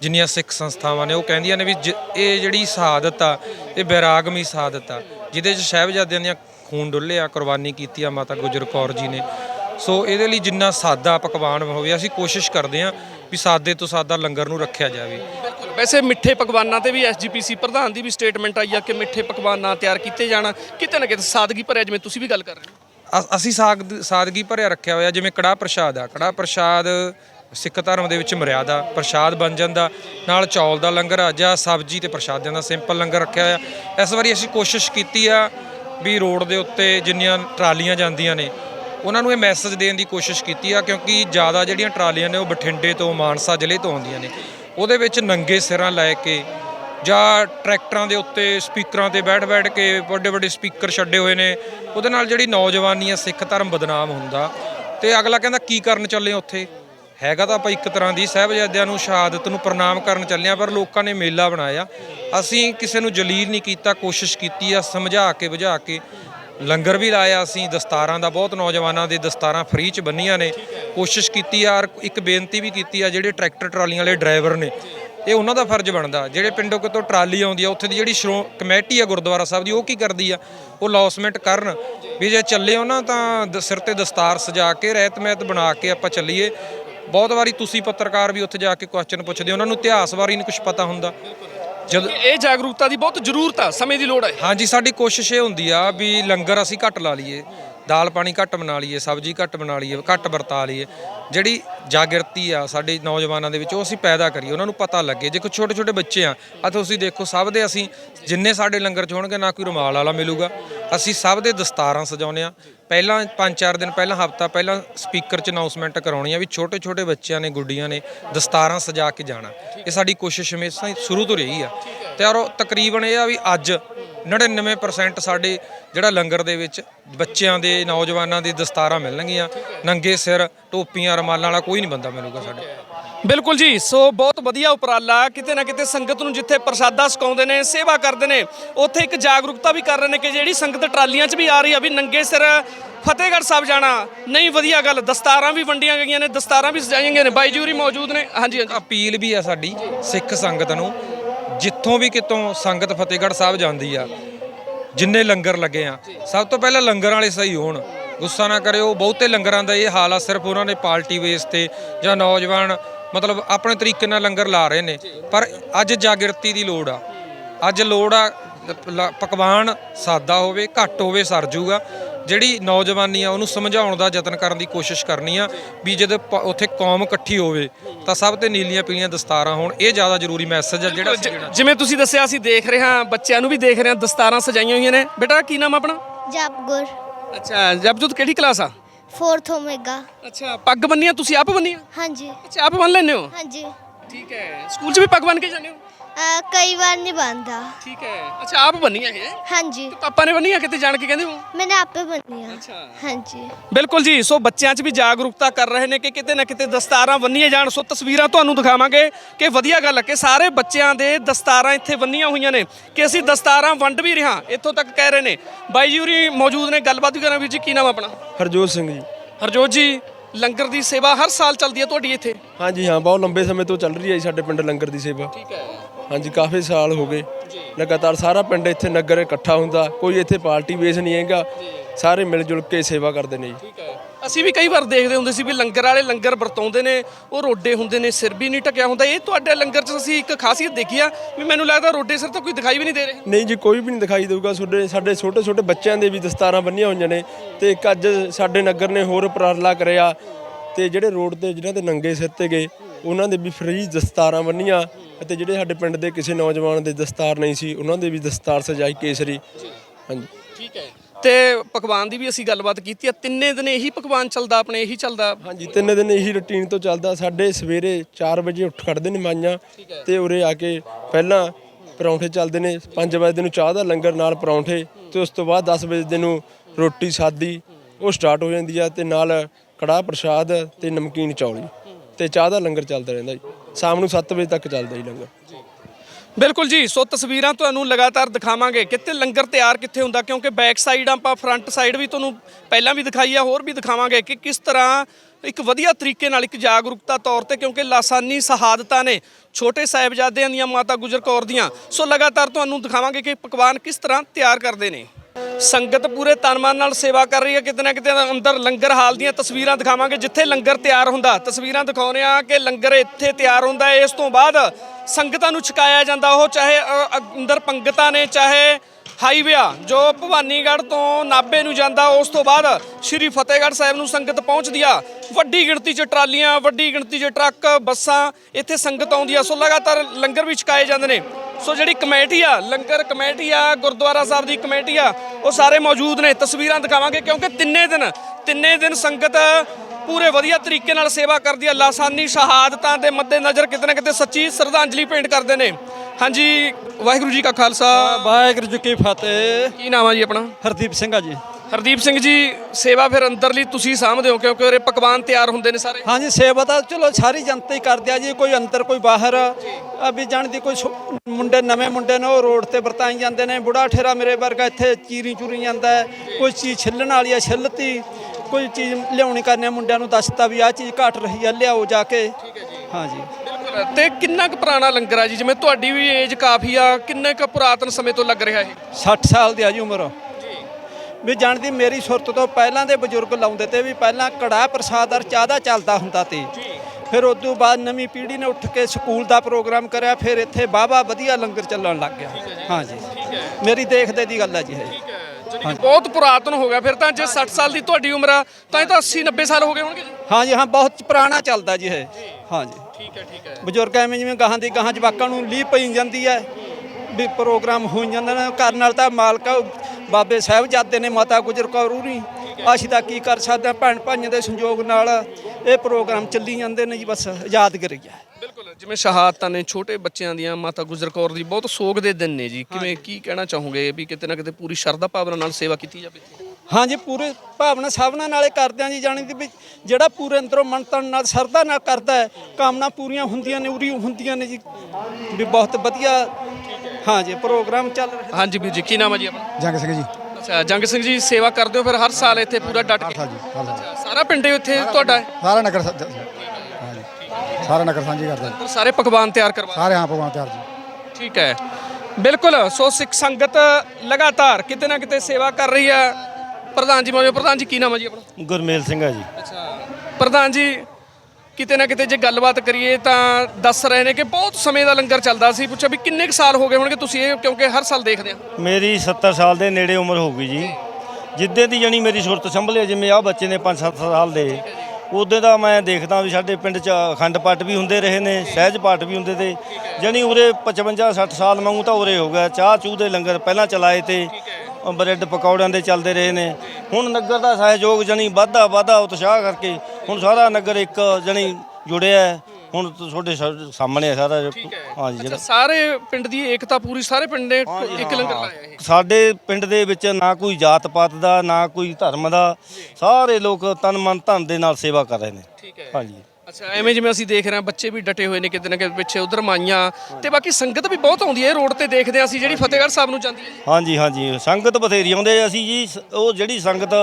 ਜਿੰਨੀਆਂ ਸਿੱਖ ਸੰਸਥਾਵਾਂ ਨੇ ਉਹ ਕਹਿੰਦੀਆਂ ਨੇ ਵੀ ਜ- ਇਹ ਜਿਹੜੀ ਸ਼ਹਾਦਤ ਆ ਇਹ ਬੈਰਾਗਮੀ ਸ਼ਹਾਦਤ ਆ ਜਿਹਦੇ 'ਚ ਸਾਹਿਬਜ਼ਾਦਿਆਂ ਦੀਆਂ ਖੂਨ ਡੁੱਲਿਆ ਕੁਰਬਾਨੀ ਕੀਤੀ ਆ ਮਾਤਾ ਗੁਜਰ ਕੌਰ ਜੀ ਨੇ। ਸੋ ਇਹਦੇ ਲਈ ਜਿੰਨਾ ਸਾਦਾ ਪਕਵਾਨ ਹੋਵੇ ਅਸੀਂ ਕੋਸ਼ਿਸ਼ ਕਰਦੇ ਹਾਂ ਵੀ ਸਾਦੇ ਤੋਂ ਸਾਦਾ ਲੰਗਰ ਨੂੰ ਰੱਖਿਆ ਜਾਵੇ। ਵੈਸੇ ਮਿੱਠੇ ਪਕਵਾਨਾਂ ਤੇ ਵੀ ਐਸਜੀਪੀਸੀ ਪ੍ਰਧਾਨ ਦੀ ਵੀ ਸਟੇਟਮੈਂਟ ਆਈ ਆ ਕਿ ਮਿੱਠੇ ਪਕਵਾਨਾਂ ਤਿਆਰ ਕੀਤੇ ਜਾਣ। ਕਿਤੇ ਨਾ ਕਿਤੇ ਸਾਦਗੀ ਭਰਿਆ ਜਿਵੇਂ ਤੁਸੀਂ ਵੀ ਗੱਲ ਕਰ ਰਹੇ ਹੋ। ਅਸੀਂ ਸਾਗ ਸਾਦਗੀ ਭਰਿਆ ਰੱਖਿਆ ਹੋਇਆ ਜਿਵੇਂ ਕੜਾਹ ਪ੍ਰਸ਼ਾਦ ਆ। ਕੜਾਹ ਪ੍ਰਸ਼ਾਦ ਸਿੱਖ ਧਰਮ ਦੇ ਵਿੱਚ ਮਰਿਆਦਾ ਪ੍ਰਸ਼ਾਦ ਬਣ ਜਾਂਦਾ, ਨਾਲ ਚੌਲ ਦਾ ਲੰਗਰ ਆ ਜਾਂ ਸਬਜ਼ੀ ਤੇ ਪ੍ਰਸ਼ਾਦਿਆਂ ਦਾ ਸਿੰਪਲ ਲੰਗਰ ਰੱਖਿਆ ਹੋਇਆ। ਇਸ ਵਾਰੀ ਅਸੀਂ ਕੋਸ਼ਿਸ਼ ਕੀਤੀ ਆ ਵੀ ਰੋਡ ਦੇ ਉੱਤੇ ਜਿੰਨੀਆਂ ਟਰਾਲੀਆਂ ਜਾਂਦੀਆਂ ਨੇ, ਉਹਨਾਂ ਨੂੰ ਇਹ ਮੈਸੇਜ ਦੇਣ ਦੀ ਕੋਸ਼ਿਸ਼ ਕੀਤੀ ਆ, ਕਿਉਂਕਿ ਜ਼ਿਆਦਾ ਜਿਹੜੀਆਂ ਟਰਾਲੀਆਂ ਨੇ ਉਹ ਬਠਿੰਡੇ ਤੋਂ, ਮਾਨਸਾ ਜ਼ਿਲ੍ਹੇ ਤੋਂ ਆਉਂਦੀਆਂ ਨੇ। ਉਹਦੇ ਵਿੱਚ ਨੰਗੇ ਸਿਰਾਂ ਲੈ ਕੇ ਜਾਂ ਟਰੈਕਟਰਾਂ ਦੇ ਉੱਤੇ ਸਪੀਕਰਾਂ ਤੇ ਬੈਠ-ਬੈਠ ਕੇ ਵੱਡੇ ਵੱਡੇ ਸਪੀਕਰ ਛੱਡੇ ਹੋਏ ਨੇ, ਉਹਦੇ ਨਾਲ ਜਿਹੜੀ ਨੌਜਵਾਨੀ ਆ, ਸਿੱਖ ਧਰਮ ਬਦਨਾਮ ਹੁੰਦਾ। ਤੇ ਅਗਲਾ ਕਹਿੰਦਾ, ਕੀ ਕਰਨ ਚੱਲੇ ਉੱਥੇ? ਹੈਗਾ ਤਾਂ ਆਪਾਂ ਇੱਕ ਤਰ੍ਹਾਂ ਦੀ ਸਾਹਿਬਜ਼ਾਦਿਆਂ ਨੂੰ ਸ਼ਹਾਦਤ ਨੂੰ ਪ੍ਰਣਾਮ ਕਰਨ ਚੱਲੇ ਆ ਪਰ ਲੋਕਾਂ ਨੇ ਮੇਲਾ ਬਣਾਇਆ। ਅਸੀਂ ਕਿਸੇ ਨੂੰ ਜਲੀਲ ਨਹੀਂ ਕੀਤਾ, ਕੋਸ਼ਿਸ਼ ਕੀਤੀ ਆ ਸਮਝਾ ਕੇ, ਬੁਝਾ ਕੇ। ਲੰਗਰ ਵੀ ਲਾਇਆ ਅਸੀਂ, ਦਸਤਾਰਾਂ ਦਾ ਬਹੁਤ ਨੌਜਵਾਨਾਂ ਦੇ ਦਸਤਾਰਾਂ ਫ੍ਰੀ ਚ ਬੰਨੀਆਂ ਨੇ। ਕੋਸ਼ਿਸ਼ ਕੀਤੀ ਆ ਇੱਕ ਬੇਨਤੀ ਵੀ ਕੀਤੀ ਆ, ਜਿਹੜੇ ਟਰੈਕਟਰ ਟਰਾਲੀਆਂ ਵਾਲੇ ਡਰਾਈਵਰ ਨੇ, ਇਹ ਉਹਨਾਂ ਦਾ ਫਰਜ਼ ਬਣਦਾ। ਜਿਹੜੇ ਪਿੰਡੋਂ ਕਿਤੋਂ ਟਰਾਲੀ ਆਉਂਦੀ ਆ, ਉੱਥੇ ਦੀ ਜਿਹੜੀ ਸ਼੍ਰੋ ਕਮੇਟੀ ਆ ਗੁਰਦੁਆਰਾ ਸਾਹਿਬ ਦੀ, ਉਹ ਕੀ ਕਰਦੀ ਆ? ਉਹ ਲੌਸਮੈਂਟ ਕਰਨ। ਵੀ ਜੇ ਚੱਲੇ ਹੋ ਨਾ, ਤਾਂ ਦ- ਸਿਰ ਤੇ ਦਸਤਾਰ ਸਜਾ ਕੇ ਰਹਿਤ ਮਹਿਤ ਬਣਾ ਕੇ ਆਪਾਂ ਚੱਲੀਏ। ਬਹੁਤ ਵਾਰੀ ਤੁਸੀਂ ਪੱਤਰਕਾਰ ਵੀ ਉੱਥੇ ਜਾ ਕੇ ਕੁਐਸਚਨ ਪੁੱਛਦੇ ਹੋ ਉਹਨਾਂ ਨੂੰ ਇਤਿਹਾਸ ਬਾਰੇ ਨਹੀਂ ਕੁਝ ਪਤਾ ਹੁੰਦਾ। ਜਦ ਇਹ ਜਾਗਰੂਕਤਾ ਦੀ ਬਹੁਤ ਜ਼ਰੂਰਤ ਆ ਸਮੇਂ ਦੀ ਲੋੜ ਹੈ ਹਾਂਜੀ ਸਾਡੀ ਕੋਸ਼ਿਸ਼ ਇਹ ਹੁੰਦੀ ਆ ਵੀ ਲੰਗਰ ਅਸੀਂ ਘੱਟ ਲਾ ਲਈਏ ਦਾਲ ਪਾਣੀ ਘੱਟ ਬਣਾ ਲਈਏ ਸਬਜ਼ੀ ਘੱਟ ਬਣਾ ਲਈਏ ਘੱਟ ਵਰਤਾ ਲਈਏ। ਜਿਹੜੀ ਜਾਗਰਤੀ ਆ ਸਾਡੇ ਨੌਜਵਾਨਾਂ ਦੇ ਵਿੱਚ ਉਹ ਅਸੀਂ ਪੈਦਾ ਕਰੀਏ ਉਹਨਾਂ ਨੂੰ ਪਤਾ ਲੱਗੇ। ਜੇ ਕੋਈ ਛੋਟੇ ਛੋਟੇ ਬੱਚੇ ਆ ਆ ਤੁਸੀਂ ਦੇਖੋ ਸਭ ਦੇ ਅਸੀਂ ਜਿੰਨੇ ਸਾਡੇ ਲੰਗਰ ਚ ਹੋਣਗੇ ਨਾ ਕੋਈ ਰੁਮਾਲ ਵਾਲਾ ਮਿਲੂਗਾ। ਅਸੀਂ ਸਭ ਦੇ ਦਸਤਾਰਾਂ ਸਜਾਉਂਦੇ ਆ ਪਹਿਲਾਂ 5-4 ਦਿਨ ਪਹਿਲਾਂ, ਹਫਤਾ ਪਹਿਲਾਂ ਸਪੀਕਰ 'ਚ ਅਨਾਉਂਸਮੈਂਟ ਕਰਾਉਣੀ ਆ ਵੀ ਛੋਟੇ ਛੋਟੇ ਬੱਚਿਆਂ ਨੇ, ਗੁੱਡੀਆਂ ਨੇ ਦਸਤਾਰਾਂ ਸਜਾ ਕੇ ਜਾਣਾ। ਇਹ ਸਾਡੀ ਕੋਸ਼ਿਸ਼ ਹਮੇਸ਼ਾ ਹੀ ਸ਼ੁਰੂ ਤੋਂ ਰਹੀ ਆ। ਤੇ ਔਰ ਉਹ ਤਕਰੀਬਨ ਇਹ ਆ ਵੀ ਅੱਜ 99% ਸਾਡੇ ਜਿਹੜਾ ਲੰਗਰ ਦੇ ਵਿੱਚ ਬੱਚਿਆਂ ਦੇ, ਨੌਜਵਾਨਾਂ ਦੀ ਦਸਤਾਰਾਂ ਮਿਲਣਗੀਆਂ। ਨੰਗੇ ਸਿਰ, ਟੋਪੀਆਂ, ਰਮਾਲਾਂ ਵਾਲਾ ਕੋਈ ਨਹੀਂ ਬੰਦਾ ਮਿਲੂਗਾ ਸਾਡੇ। ਬਿਲਕੁਲ ਜੀ, ਸੋ ਬਹੁਤ ਵਧੀਆ ਉਪਰਾਲਾ, ਕਿਤੇ ਨਾ ਕਿਤੇ ਸੰਗਤ ਨੂੰ ਜਿੱਥੇ ਪ੍ਰਸ਼ਾਦਾ ਛਕਾਉਂਦੇ ਨੇ, ਸੇਵਾ ਕਰਦੇ ਨੇ, ਉੱਥੇ ਇੱਕ ਜਾਗਰੂਕਤਾ ਵੀ ਕਰ ਰਹੇ ਨੇ ਕਿ ਜਿਹੜੀ ਸੰਗਤ ਟਰਾਲੀਆਂ 'ਚ ਵੀ ਆ ਰਹੀ ਆ, ਵੀ ਨੰਗੇ ਸਿਰ ਫਤਿਹਗੜ੍ਹ ਸਾਹਿਬ ਜਾਣਾ। ਨਹੀਂ, ਵਧੀਆ ਗੱਲ, ਦਸਤਾਰਾਂ ਵੀ ਵੰਡੀਆਂ ਗਈਆਂ ਨੇ, ਦਸਤਾਰਾਂ ਵੀ ਸਜਾਈਆਂ ਗਈਆਂ ਨੇ, ਬਾਈ ਜੂਰੀ ਮੌਜੂਦ ਨੇ। ਹਾਂਜੀ ਹਾਂਜੀ। ਅਪੀਲ ਵੀ ਆ ਸਾਡੀ, ਸਿੱਖ ਸੰਗਤ ਨੂੰ, ਜਿੱਥੋਂ ਵੀ ਕਿਤੋਂ ਸੰਗਤ ਫਤਿਹਗੜ੍ਹ ਸਾਹਿਬ ਜਾਂਦੀ ਆ, ਜਿੰਨੇ ਲੰਗਰ ਲੱਗੇ ਆ, ਸਭ ਤੋਂ ਪਹਿਲਾਂ ਲੰਗਰ ਵਾਲੇ ਸਹੀ ਹੋਣ। ਗੁੱਸਾ ਨਾ ਕਰਿਓ, ਬਹੁਤੇ ਲੰਗਰਾਂ ਦਾ ਇਹ ਹਾਲ ਆ, ਸਿਰਫ ਉਹਨਾਂ ਨੇ ਪਾਰਟੀ ਬੇਸ ਤੇ ਜਾਂ ਨੌਜਵਾਨ ਮਤਲਬ ਆਪਣੇ ਤਰੀਕੇ ਨਾਲ ਲੰਗਰ ਲਾ ਰਹੇ ਨੇ। ਪਰ ਅੱਜ ਜਾਗਰਤੀ ਦੀ ਲੋੜ ਆ। ਅੱਜ ਲੋੜ ਆ ਪਕਵਾਨ ਸਾਦਾ ਹੋਵੇ ਘੱਟ ਹੋਵੇ ਸਰ ਜੂਗਾ। ਜਿਹੜੀ ਨੌਜਵਾਨੀ ਆ ਉਹਨੂੰ ਸਮਝਾਉਣ ਦਾ ਯਤਨ ਕਰਨ ਦੀ ਕੋਸ਼ਿਸ਼ ਕਰਨੀ ਆ ਵੀ ਜਦੋਂ ਪ- ਉੱਥੇ ਕੌਮ ਇਕੱਠੀ ਹੋਵੇ ਤਾਂ ਸਭ ਤੇ ਨੀਲੀਆਂ ਪੀਲੀਆਂ ਦਸਤਾਰਾਂ ਹੋਣ। ਇਹ ਜ਼ਿਆਦਾ ਜ਼ਰੂਰੀ ਮੈਸੇਜ ਆ ਜਿਹੜਾ ਜਿਵੇਂ ਤੁਸੀਂ ਦੱਸਿਆ ਅਸੀਂ ਦੇਖ ਰਹੇ ਹਾਂ ਬੱਚਿਆਂ ਨੂੰ ਵੀ ਦੇਖ ਰਹੇ ਹਾਂ ਦਸਤਾਰਾਂ ਸਜਾਈਆਂ ਹੋਈਆਂ ਨੇ। ਬੇਟਾ ਕੀ ਨਾਮ ਆ ਆਪਣਾ? ਜਪਗੁਰ। ਅੱਛਾ ਜਪਜੋਤ ਕਿਹੜੀ ਕਲਾਸ ਆ? ਫੋਰਥ ਓਮੇਗਾ ਅੱਛਾ ਪੱਗ ਬੰਨੀ ਆ ਤੁਸੀਂ ਆਪ ਬੰਨੀ ਆ ਹਾਂਜੀ। ਅੱਛਾ ਆਪ ਬੰਨ ਲੈਂਦੇ ਹੋ? ਹਾਂਜੀ। ਠੀਕ ਹੈ। ਸਕੂਲ 'ਚ ਵੀ ਪੱਗ ਬੰਨ ਕੇ ਜਾਂਦੇ ਹੋ? ਅਹ ਕਈ ਵਾਰ ਨਹੀਂ ਬੰਦਾ ਠੀਕ ਹੈ। ਅੱਛਾ ਆਪ ਬੰਨੀ ਇਹ? ਹਾਂਜੀ। ਪਾਪਾ ਨੇ ਬੰਨੀ ਆ ਕਿਤੇ ਜਾਣ ਕੇ ਕਹਿੰਦੇ ਹੋ? ਮੈंने ਆਪੇ ਬੰਨੀ ਆ ਅੱਛਾ। ਹਾਂਜੀ। ਬਿਲਕੁਲ ਜੀ ਸੋ ਬੱਚਿਆਂ 'ਚ ਵੀ ਜਾਗਰੂਕਤਾ ਕਰ ਰਹੇ ਨੇ ਕਿ ਕਿਤੇ ਨਾ ਕਿਤੇ ਦਸਤਾਰਾਂ ਬੰਨੀਆਂ ਜਾਣ। ਸੋ ਤਸਵੀਰਾਂ ਤੁਹਾਨੂੰ ਦਿਖਾਵਾਂਗੇ ਕਿ ਵਧੀਆ ਗੱਲ ਹੈ ਕਿ ਸਾਰੇ ਬੱਚਿਆਂ ਦੇ ਦਸਤਾਰਾਂ ਇੱਥੇ ਬੰਨੀਆਂ ਹੋਈਆਂ ਨੇ ਕਿ ਅਸੀਂ ਦਸਤਾਰਾਂ ਵੰਡ ਵੀ ਰਹਾ ਇੱਥੋਂ ਤੱਕ ਕਹਿ ਰਹੇ ਨੇ। ਬਾਈ ਜੀ ਹੋਰੀ ਮੌਜੂਦ ਨੇ ਗੱਲਬਾਤ ਵੀ ਕਰਾਂ ਵੀਰ ਜੀ ਕੀ ਨਾਮ ਆਪਣਾ? ਹਰਜੋਤ ਸਿੰਘ ਜੀ। ਹਰਜੋਤ ਜੀ ਲੰਗਰ ਦੀ ਸੇਵਾ ਹਰ ਸਾਲ ਚੱਲਦੀ ਹੈ ਤੁਹਾਡੀ ਇੱਥੇ? ਹਾਂਜੀ ਹਾਂ ਬਹੁਤ ਲੰਬੇ ਸਮੇਂ ਤੋਂ ਚੱਲ ਰਹੀ ਹੈ ਜੀ ਸਾਡੇ ਪਿੰਡ ਲੰਗਰ ਦੀ ਸੇਵਾ। ਠੀਕ ਹੈ। ਹਾਂਜੀ ਕਾਫੀ ਸਾਲ ਹੋ ਗਏ। ਲਗਾਤਾਰ ਸਾਰਾ ਪਿੰਡ ਇੱਥੇ ਨਗਰ ਇਕੱਠਾ ਹੁੰਦਾ ਕੋਈ ਇੱਥੇ ਪਾਰਟੀ ਬੇਸ ਨਹੀਂ ਹੈਗਾ। ਸਾਰੇ ਮਿਲ ਜੁਲ ਕੇ ਸੇਵਾ ਕਰਦੇ ਨੇ ਜੀ। ਅਸੀਂ ਵੀ ਕਈ ਵਾਰ ਦੇਖਦੇ ਹੁੰਦੇ ਸੀ ਵੀ ਲੰਗਰ ਵਾਲੇ ਲੰਗਰ ਵਰਤਾਉਂਦੇ ਨੇ ਉਹ ਰੋਡੇ ਹੁੰਦੇ ਨੇ ਸਿਰ ਵੀ ਨਹੀਂ ਢਕਿਆ ਹੁੰਦਾ। ਇਹ ਤੁਹਾਡੇ ਲੰਗਰ 'ਚ ਅਸੀਂ ਇੱਕ ਖਾਸੀਅਤ ਦੇਖੀ ਆ ਵੀ ਮੈਨੂੰ ਲੱਗਦਾ ਰੋਡੇ ਸਿਰ ਤਾਂ ਕੋਈ ਦਿਖਾਈ ਵੀ ਨਹੀਂ ਦੇ ਰਹੇ। ਨਹੀਂ ਜੀ ਕੋਈ ਵੀ ਨਹੀਂ ਦਿਖਾਈ ਦੇਊਗਾ। ਤੁਹਾਡੇ ਸਾਡੇ ਛੋਟੇ ਛੋਟੇ ਬੱਚਿਆਂ ਦੇ ਵੀ ਦਸਤਾਰਾਂ ਬੰਨੀਆਂ ਹੋਈਆਂ ਨੇ ਤੇ ਇੱਕ ਅੱਜ ਸਾਡੇ ਨਗਰ ਨੇ ਹੋਰ ਉਪਰਾਲਾ ਕਰਿਆ ਤੇ ਜਿਹੜੇ ਰੋਡ ਤੇ ਜਿਨ੍ਹਾਂ ਦੇ ਨੰਗੇ ਸਿਰ ਤੇ ਗਏ ਉਹਨਾਂ ਦੇ ਵੀ ਫ੍ਰੀ ਦਸਤਾਰਾਂ ਬੰਨੀਆਂ ਅਤੇ ਜਿਹੜੇ ਸਾਡੇ ਪਿੰਡ ਦੇ ਕਿਸੇ ਨੌਜਵਾਨ ਦੇ ਦਸਤਾਰ ਨਹੀਂ ਸੀ ਉਹਨਾਂ ਦੇ ਵੀ ਦਸਤਾਰ ਸਜਾਈ ਕੇਸਰੀ। ਹਾਂਜੀ। ਠੀਕ ਹੈ। ਤੇ ਪਕਵਾਨ ਦੀ ਵੀ ਅਸੀਂ ਗੱਲਬਾਤ ਕੀਤੀ ਆ ਤਿੰਨੇ ਦਿਨ ਇਹੀ ਪਕਵਾਨ ਚੱਲਦਾ ਆਪਣੇ ਇਹੀ ਚੱਲਦਾ? ਹਾਂਜੀ ਤਿੰਨ ਦਿਨ ਇਹੀ ਰੁਟੀਨ ਤੋਂ ਚੱਲਦਾ ਸਾਡੇ ਸਵੇਰੇ 4 ਵਜੇ ਉੱਠ ਖੜਦੇ ਨੇ ਮਾਈਆਂ ਤੇ ਉਰੇ ਆ ਕੇ ਪਹਿਲਾਂ ਪਰੌਂਠੇ ਚੱਲਦੇ ਨੇ 5 ਵਜੇ ਨੂੰ ਚਾਹ ਦਾ ਲੰਗਰ ਨਾਲ ਪਰੌਂਠੇ ਤੇ ਉਸ ਤੋਂ ਬਾਅਦ 10 ਵਜੇ ਨੂੰ ਰੋਟੀ ਸਾਦੀ ਉਹ ਸਟਾਰਟ ਹੋ ਜਾਂਦੀ ਆ ਤੇ ਨਾਲ ਕੜਾਹ ਪ੍ਰਸ਼ਾਦ ਤੇ ਨਮਕੀਨ ਚੌਲੀ। ਤੇ ਚਾਹ ਦਾ ਲੰਗਰ ਚੱਲਦਾ ਰਹਿੰਦਾ ਜੀ। ਸ਼ਾਮ ਨੂੰ 7 ਵਜੇ ਤੱਕ ਚੱਲਦਾ ਜੀ ਲੰਗਰ। ਬਿਲਕੁਲ ਜੀ ਸੋ ਤਸਵੀਰਾਂ ਤੁਹਾਨੂੰ ਲਗਾਤਾਰ ਦਿਖਾਵਾਂਗੇ। ਕਿੱਥੇ ਲੰਗਰ ਤਿਆਰ, ਕਿੱਥੇ ਹੁੰਦਾ? ਕਿਉਂਕਿ ਬੈਕ ਸਾਈਡ ਆਪਾਂ ਫਰੰਟ ਸਾਈਡ ਵੀ ਤੁਹਾਨੂੰ ਪਹਿਲਾਂ ਵੀ ਦਿਖਾਈ ਆ, ਹੋਰ ਵੀ ਦਿਖਾਵਾਂਗੇ ਕਿ ਕਿਸ ਤਰ੍ਹਾਂ ਇੱਕ ਵਧੀਆ ਤਰੀਕੇ ਨਾਲ ਇੱਕ ਜਾਗਰੂਕਤਾ ਤੌਰ ਤੇ ਕਿਉਂਕਿ ਲਾਸਾਨੀ ਸ਼ਹਾਦਤਾਂ ਨੇ ਛੋਟੇ ਸਾਹਿਬਜ਼ਾਦਿਆਂ ਦੀਆਂ, ਮਾਤਾ ਗੁਜਰ ਕੌਰ ਦੀਆਂ। ਸੋ ਲਗਾਤਾਰ ਤੁਹਾਨੂੰ ਦਿਖਾਵਾਂਗੇ ਕਿ ਪਕਵਾਨ ਕਿਸ ਤਰ੍ਹਾਂ ਤਿਆਰ ਕਰਦੇ ਨੇ। ਸੰਗਤ ਪੂਰੇ ਤਨਮਨ ਨਾਲ ਸੇਵਾ ਕਰ ਰਹੀ ਹੈ। ਕਿਤੇ ਨਾ ਕਿਤੇ ਅੰਦਰ ਲੰਗਰ ਹਾਲ ਦੀਆਂ ਤਸਵੀਰਾਂ ਦਿਖਾਵਾਂਗੇ, ਜਿੱਥੇ ਲੰਗਰ ਤਿਆਰ ਹੁੰਦਾ। ਤਸਵੀਰਾਂ ਦਿਖਾਉਂਦੇ ਆ ਕਿ ਲੰਗਰ ਇੱਥੇ ਤਿਆਰ ਹੁੰਦਾ ਇਸ ਤੋਂ ਬਾਅਦ ਸੰਗਤਾਂ ਨੂੰ ਛਕਾਇਆ ਜਾਂਦਾ। ਉਹ ਚਾਹੇ ਅੰਦਰ ਪੰਗਤਾਂ ਨੇ, ਚਾਹੇ ਹਾਈਵੇ ਆ ਜੋ ਭਵਾਨੀਗੜ੍ਹ ਤੋਂ ਨਾਭੇ ਨੂੰ ਜਾਂਦਾ, ਉਸ ਤੋਂ ਬਾਅਦ ਸ਼੍ਰੀ ਫਤਿਹਗੜ੍ਹ ਸਾਹਿਬ ਨੂੰ ਸੰਗਤ ਪਹੁੰਚਦੀ ਆ। ਵੱਡੀ ਗਿਣਤੀ 'ਚ ਟਰਾਲੀਆਂ, ਵੱਡੀ ਗਿਣਤੀ 'ਚ ਟਰੱਕ, ਬੱਸਾਂ, ਇੱਥੇ ਸੰਗਤ ਆਉਂਦੀ ਆ। ਸੋ ਲਗਾਤਾਰ ਲੰਗਰ ਵੀ ਛਕਾਏ ਜਾਂਦੇ ਨੇ। ਸੋ ਜਿਹੜੀ ਕਮੇਟੀ ਆ ਲੰਗਰ ਕਮੇਟੀ ਆ ਗੁਰਦੁਆਰਾ ਸਾਹਿਬ ਦੀ ਕਮੇਟੀ ਆ ਉਹ ਸਾਰੇ ਮੌਜੂਦ ਨੇ। ਤਸਵੀਰਾਂ ਦਿਖਾਵਾਂਗੇ ਕਿਉਂਕਿ ਤਿੰਨੇ ਦਿਨ ਤਿੰਨੇ ਦਿਨ ਸੰਗਤ ਪੂਰੇ ਵਧੀਆ ਤਰੀਕੇ ਨਾਲ ਸੇਵਾ ਕਰਦੀ ਆ। ਲਾਸਾਨੀ ਸ਼ਹਾਦਤਾਂ ਦੇ ਮੱਦੇ ਨਜ਼ਰ ਕਿਤੇ ਨਾ ਕਿਤੇ ਸੱਚੀ ਸ਼ਰਧਾਂਜਲੀ ਭੇਂਟ ਕਰਦੇ ਨੇ। ਹਾਂਜੀ ਵਾਹਿਗੁਰੂ ਜੀ ਕਾ ਖਾਲਸਾ। ਵਾਹਿਗੁਰੂ ਜੀ ਕੀ ਫਤਿਹ। ਕੀ ਨਾਮ ਆ ਜੀ ਆਪਣਾ? ਹਰਦੀਪ ਸਿੰਘ ਆ ਜੀ। ਹਰਦੀਪ ਸਿੰਘ ਜੀ ਸੇਵਾ ਫਿਰ ਅੰਦਰਲੀ ਤੁਸੀਂ ਸਾਂਭਦੇ ਹੋ ਕਿਉਂਕਿ ਉਹਰੇ ਪਕਵਾਨ ਤਿਆਰ ਹੁੰਦੇ ਨੇ ਸਾਰੇ। ਹਾਂਜੀ ਸੇਵਾ ਤਾਂ ਚਲੋ ਸਾਰੀ ਜਨਤਾ ਹੀ ਕਰਦੀ ਆ ਜੀ ਕੋਈ ਅੰਦਰ ਕੋਈ ਬਾਹਰ। ਆ ਵੀ ਜਾਣਦੀ ਕੋਈ ਛੋ- ਮੁੰਡੇ ਨਵੇਂ ਮੁੰਡੇ ਨੇ ਉਹ ਰੋਡ ਤੇ ਵਰਤਾਈ ਜਾਂਦੇ ਨੇ ਬੁੜਾ ਠੇਰਾ ਮੇਰੇ ਵਰਗਾ ਇੱਥੇ ਚੀਰੀ ਚੁਰੀ ਜਾਂਦਾ। ਕੋਈ ਚੀਜ਼ ਛਿੱਲਣ ਵਾਲੀ ਆ ਛਿੱਲਤੀ ਕੋਈ ਚੀਜ਼ ਲਿਆਉਣੀ ਕਰਨੀ ਮੁੰਡਿਆਂ ਨੂੰ ਦੱਸਤਾ ਵੀ ਆਹ ਚੀਜ਼ ਘਟ ਰਹੀ ਆ ਲਿਆਓ ਜਾ ਕੇ। ਹਾਂਜੀ। ਤੇ ਕਿੰਨਾ ਕੁ ਪੁਰਾਣਾ ਲੰਗਰ ਆ ਜੀ? ਜਿਵੇਂ ਤੁਹਾਡੀ ਵੀ ਏਜ ਕਾਫੀ ਆ ਕਿੰਨੇ ਕੁ ਪੁਰਾਤਨ ਸਮੇਂ ਤੋਂ ਲੱਗ ਰਿਹਾ ਇਹ? 60 ਸਾਲ ਦੀ ਆ ਜੀ ਉਮਰ। ਵੀ ਜਾਣਦੀ ਮੇਰੀ ਸੁਰਤ ਤੋਂ ਪਹਿਲਾਂ ਦੇ ਬਜ਼ੁਰਗ ਲਾਉਂਦੇ ਤੇ ਵੀ ਪਹਿਲਾਂ ਕੜਾਹ ਪ੍ਰਸਾਦ ਔਰ ਚਾਹ ਦਾ ਚੱਲਦਾ ਹੁੰਦਾ ਤੇ ਫਿਰ ਉਸ ਤੋਂ ਬਾਅਦ ਨਵੀਂ ਪੀੜ੍ਹੀ ਨੇ ਉੱਠ ਕੇ ਸਕੂਲ ਦਾ ਪ੍ਰੋਗਰਾਮ ਕਰਿਆ ਫਿਰ ਇੱਥੇ ਬਾਬਾ ਵਧੀਆ ਲੰਗਰ ਚੱਲਣ ਲੱਗ ਗਿਆ। ਹਾਂਜੀ। ਮੇਰੀ ਦੇਖਦੇ ਦੀ ਗੱਲ ਹੈ ਜੀ ਇਹ। ਬਹੁਤ ਪੁਰਾਤਨ ਹੋ ਗਿਆ ਫਿਰ ਤਾਂ ਜੇ 60 ਸਾਲ ਦੀ ਤੁਹਾਡੀ ਉਮਰ ਆ ਤਾਂ ਇਹ ਤਾਂ 80 90 ਸਾਲ ਹੋ ਗਏ ਹੋਣਗੇ ਜੀ। ਹਾਂਜੀ ਹਾਂ ਬਹੁਤ ਪੁਰਾਣਾ ਚੱਲਦਾ ਜੀ ਇਹ। ਹਾਂਜੀ। ਠੀਕ ਹੈ ਠੀਕ ਹੈ। ਬਜ਼ੁਰਗ ਐਵੇਂ ਜਿਵੇਂ ਗਾਹਾਂ ਦੀ ਗਾਹਾਂ ਜਵਾਕਾਂ ਨੂੰ ਲੀਹ ਪਈ ਜਾਂਦੀ ਹੈ। ਵੀ ਪ੍ਰੋਗਰਾਮ ਹੋ ਜਾਂਦੇ ਨੇ ਕਰਨ ਨਾਲ ਤਾਂ ਮਾਲਕ ਬਾਬੇ ਸਾਹਿਬ ਜਾਦੇ ਨੇ ਮਾਤਾ ਗੁਜਰ ਕੌਰ ਉਰੀ ਅਸੀਂ ਤਾਂ ਕੀ ਕਰ ਸਕਦੇ ਹਾਂ ਭੈਣ ਭਾਈਆਂ ਦੇ ਸੰਯੋਗ ਨਾਲ ਇਹ ਪ੍ਰੋਗਰਾਮ ਚੱਲੀ ਜਾਂਦੇ ਨੇ ਜੀ ਬਸ ਯਾਦਗਾਰੀ ਹੈ ਬਿਲਕੁਲ ਜਿਵੇਂ ਸ਼ਹਾਦਤਾਂ ਨੇ ਛੋਟੇ ਬੱਚਿਆਂ ਦੀਆਂ ਮਾਤਾ ਗੁਜਰ ਕੌਰ ਦੀ ਬਹੁਤ ਸੋਗ ਦੇ ਦਿਨ ਨੇ ਜੀ। ਕਿਵੇਂ ਕੀ ਕਹਿਣਾ ਚਾਹੋਗੇ ਵੀ ਕਿਤੇ ਨਾ ਕਿਤੇ ਪੂਰੀ ਸ਼ਰਧਾ ਭਾਵਨਾ ਨਾਲ ਸੇਵਾ ਕੀਤੀ ਜਾਵੇ? ਹਾਂਜੀ ਪੂਰੇ ਭਾਵਨਾ ਸਾਵਨਾ ਨਾਲੇ ਕਰਦੇ ਆ ਜੀ ਜਾਣੀ ਦੀ ਜਿਹੜਾ ਪੂਰੇ ਅੰਦਰੋਂ ਮਨ ਤਨ ਨਾਲ ਸਰਦਾ ਨਾਲ ਕਰਦਾ ਹੈ ਕਾਮਨਾ ਪੂਰੀਆਂ ਹੁੰਦੀਆਂ ਨੇ ਉਰੀ ਹੁੰਦੀਆਂ ਨੇ ਜੀ। ਵੀ ਬਹੁਤ ਵਧੀਆ ਹਾਂਜੀ ਪ੍ਰੋਗਰਾਮ ਚੱਲ ਰਿਹਾ ਹਾਂਜੀ ਵੀਰ ਜੀ ਕੀ ਨਾਮ ਹੈ ਜੀ ਆਪਣਾ? ਜੰਗ ਸਿੰਘ ਜੀ। ਅੱਛਾ ਜੰਗ ਸਿੰਘ ਜੀ ਸੇਵਾ ਕਰਦੇ ਹੋ ਫਿਰ ਹਰ ਸਾਲ ਇੱਥੇ ਪੂਰਾ ਡਟ ਕੇ? ਜੀ ਹਾਂ ਸਾਰਾ ਪਿੰਡ ਇੱਥੇ ਤੁਹਾਡਾ ਹੈ? ਸਾਰਾ ਨਗਰ ਹਾਂ ਜੀ। ਸਾਰਾ ਨਗਰ ਸਾਂਝੀ ਕਰਦਾ ਜੀ। ਸਾਰੇ ਪਕਵਾਨ ਤਿਆਰ ਕਰਵਾ ਸਾਰੇ ਹਾਂ ਭਗਵਾਨ ਤਿਆਰ ਜੀ। ਠੀਕ ਹੈ। ਬਿਲਕੁਲ ਸੋ ਸਿੱਖ ਸੰਗਤ ਲਗਾਤਾਰ ਕਿਤੇ ਨਾ ਕਿਤੇ ਸੇਵਾ ਕਰ ਰਹੀ ਹੈ। ਪ੍ਰਧਾਨ ਜੀ ਮੋਜੋ ਪ੍ਰਧਾਨ ਜੀ ਕੀ ਨਾਮ ਹੈ ਜੀ ਆਪਣਾ? ਗੁਰਮੇਲ ਸਿੰਘ ਆ ਜੀ। ਅੱਛਾ। ਪ੍ਰਧਾਨ ਜੀ ਕਿਤੇ ਨਾ ਕਿਤੇ ਜੇ ਗੱਲਬਾਤ ਕਰੀਏ ਤਾਂ ਦੱਸ ਰਹੇ ਨੇ ਕਿ ਬਹੁਤ ਸਮੇਂ ਦਾ ਲੰਗਰ ਚੱਲਦਾ ਸੀ। ਪੁੱਛਿਆ ਵੀ ਕਿੰਨੇ ਕੁ ਸਾਲ ਹੋ ਗਏ ਹੋਣਗੇ ਤੁਸੀਂ ਇਹ, ਕਿਉਂਕਿ ਹਰ ਸਾਲ ਦੇਖਦੇ ਆ ਮੇਰੀ 70 ਸਾਲ ਦੇ ਨੇੜੇ ਉਮਰ ਹੋ ਗਈ ਜੀ। ਜਿੱਦੇ ਦੀ ਜਣੀ ਮੇਰੀ ਸੁਰਤ ਸੰਭਲੇ ਜਿਵੇਂ ਆ ਬੱਚੇ ਨੇ 5-7 ਸਾਲ ਦੇ ਉਦੋਂ ਦਾ ਮੈਂ ਦੇਖਦਾ ਵੀ ਸਾਡੇ ਪਿੰਡ 'ਚ ਅਖੰਡ ਪਾਠ ਵੀ ਹੁੰਦੇ ਰਹੇ ਨੇ, ਸਹਿਜ ਪਾਠ ਵੀ ਹੁੰਦੇ ਤੇ, ਜਣੀ ਉਰੇ 55-60 ਸਾਲ ਮੰਗੂ ਤਾਂ ਉਰੇ ਹੋ ਗਿਆ। ਚਾਹ ਚੂਹ ਦੇ ਲੰਗਰ ਪਹਿਲਾਂ ਚਲਾਏ ਤੇ ਬ੍ਰੈਡ ਪਕੌੜਿਆਂ ਦੇ ਚੱਲਦੇ ਰਹੇ ਨੇ। ਹੁਣ ਨਗਰ ਦਾ ਸਹਿਯੋਗ ਜਣੀ ਵਾਧਾ ਵਾਧਾ ਉਤਸ਼ਾਹ ਕਰਕੇ ਹੁਣ ਸਾਰਾ ਨਗਰ ਇੱਕ ਜਣੀ ਜੁੜਿਆ ਹੈ। ਹੁਣ ਤੁਹਾਡੇ ਸਾ- ਸਾਹਮਣੇ ਹੈ ਸਾਰਾ। ਹਾਂਜੀ ਅੱਛਾ ਜਿਹੜਾ ਸਾਰੇ ਪਿੰਡ ਦੀ ਏਕਤਾ ਪੂਰੀ ਸਾਰੇ ਪਿੰਡ ਨੇ ਇੱਕ ਲੰਗਰ ਲਾਇਆ ਇਹ? ਸਾਡੇ ਪਿੰਡ ਦੇ ਵਿੱਚ ਨਾ ਕੋਈ ਜਾਤ ਪਾਤ ਦਾ ਨਾ ਕੋਈ ਧਰਮ ਦਾ ਸਾਰੇ ਲੋਕ ਤਨ ਮਨ ਧਨ ਦੇ ਨਾਲ ਸੇਵਾ ਕਰ ਰਹੇ ਨੇ। ਠੀਕ ਹੈ। ਹਾਂਜੀ ਅੱਛਾ ਐਵੇਂ ਜਿਵੇਂ ਅਸੀਂ ਦੇਖ ਰਹੇ ਹਾਂ ਬੱਚੇ ਵੀ ਡਟੇ ਹੋਏ ਨੇ ਕਿਤੇ ਨਾ ਕਿਤੇ ਪਿੱਛੇ ਉਧਰ ਮਾਈਆਂ ਤੇ ਬਾਕੀ ਸੰਗਤ ਵੀ ਬਹੁਤ ਆਉਂਦੀ ਹੈ ਇਹ ਰੋਡ ਤੇ ਦੇਖਦੇ ਹਾਂ ਅਸੀਂ ਜਿਹੜੀ ਫਤਿਹਗੜ੍ਹ ਸਾਹਿਬ ਨੂੰ ਜਾਂਦੀ ਹੈ ਜੀ। ਹਾਂਜੀ ਹਾਂਜੀ ਸੰਗਤ ਬਥੇਰੀ ਆਉਂਦੇ ਅਸੀਂ ਜੀ ਸ- ਉਹ ਜਿਹੜੀ ਸੰਗਤ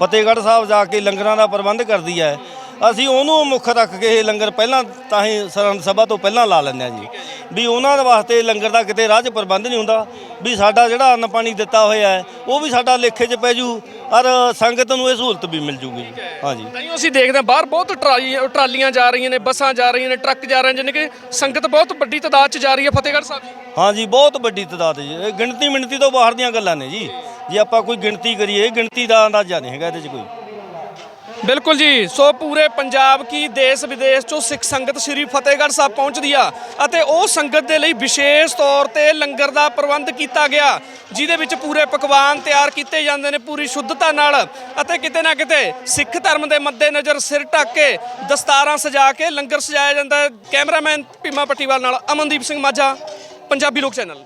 ਫਤਿਹਗੜ੍ਹ ਸਾਹਿਬ ਜਾ ਕੇ ਲੰਗਰਾਂ ਦਾ ਪ੍ਰਬੰਧ ਕਰਦੀ ਹੈ ਅਸੀਂ ਉਹਨੂੰ ਮੁੱਖ ਰੱਖ ਕੇ ਇਹ ਲੰਗਰ ਪਹਿਲਾਂ ਤਾਂ ਹੀ ਸਰਹੰਦ ਸਭਾ ਤੋਂ ਪਹਿਲਾਂ ਲਾ ਲੈਂਦੇ ਹਾਂ ਜੀ। ਵੀ ਉਹਨਾਂ ਦੇ ਵਾਸਤੇ ਲੰਗਰ ਦਾ ਕਿਤੇ ਰਾਹ 'ਚ ਪ੍ਰਬੰਧ ਨਹੀਂ ਹੁੰਦਾ। ਵੀ ਸਾਡਾ ਜਿਹੜਾ ਅੰਨ ਪਾਣੀ ਦਿੱਤਾ ਹੋਇਆ ਹੈ ਉਹ ਵੀ ਸਾਡਾ ਲੇਖੇ 'ਚ ਪੈ ਜੂ ਔਰ ਸੰਗਤ ਨੂੰ ਇਹ ਸਹੂਲਤ ਵੀ ਮਿਲ ਜੂਗੀ ਜੀ। ਹਾਂਜੀ ਨਹੀਂ ਅਸੀਂ ਦੇਖਦੇ ਹਾਂ ਬਾਹਰ ਬਹੁਤ ਟਰਾਲੀ ਟਰਾਲੀਆਂ ਜਾ ਰਹੀਆਂ ਨੇ ਬੱਸਾਂ ਜਾ ਰਹੀਆਂ ਨੇ ਟਰੱਕ ਜਾ ਰਹੇ ਨੇ ਜਾਣੀ ਕਿ ਸੰਗਤ ਬਹੁਤ ਵੱਡੀ ਤਾਦਾਦ 'ਚ ਜਾ ਰਹੀ ਹੈ ਫਤਿਹਗੜ੍ਹ ਸਾਹਿਬ ਹਾਂਜੀ ਬਹੁਤ ਵੱਡੀ ਤਾਦਾਦ ਜੀ। ਇਹ ਗਿਣਤੀ ਮਿਣਤੀ ਤੋਂ ਬਾਹਰ ਦੀਆਂ ਗੱਲਾਂ ਨੇ ਜੀ। ਜੇ ਆਪਾਂ ਕੋਈ ਗਿਣਤੀ ਕਰੀਏ ਗਿਣਤੀ ਦਾ ਅੰਦਾਜ਼ਾ ਨਹੀਂ ਹੈਗਾ ਇਹਦੇ 'ਚ ਕੋਈ। ਬਿਲਕੁਲ ਜੀ, ਸੋ ਪੂਰੇ ਪੰਜਾਬ ਕੀ ਦੇਸ਼ ਵਿਦੇਸ਼ ਚੋਂ ਸਿੱਖ ਸੰਗਤ ਸ੍ਰੀ ਫਤਿਹਗੜ੍ਹ ਸਾਹਿਬ ਪਹੁੰਚਦੀ ਆ ਅਤੇ ਉਹ ਸੰਗਤ ਦੇ ਲਈ ਵਿਸ਼ੇਸ਼ ਤੌਰ ਤੇ ਲੰਗਰ ਦਾ ਪ੍ਰਬੰਧ ਕੀਤਾ ਗਿਆ, ਜਿਹਦੇ ਵਿੱਚ ਪੂਰੇ ਪਕਵਾਨ ਤਿਆਰ ਕੀਤੇ ਜਾਂਦੇ ਨੇ ਪੂਰੀ ਸ਼ੁੱਧਤਾ ਨਾਲ ਅਤੇ ਕਿਤੇ ਨਾ ਕਿਤੇ ਸਿੱਖ ਧਰਮ ਦੇ ਮੱਦੇ ਨਜ਼ਰ ਸਿਰ ਢੱਕ ਕੇ ਦਸਤਾਰਾਂ ਸਜਾ ਕੇ ਲੰਗਰ ਸਜਾਇਆ ਜਾਂਦਾ ਹੈ। ਕੈਮਰਾਮੈਨ ਭੀਮਾ ਪੱਟੀਵਾਲ ਨਾਲ ਅਮਨਦੀਪ ਸਿੰਘ ਮਾਝਾ, ਪੰਜਾਬੀ ਲੋਕ ਚੈਨਲ।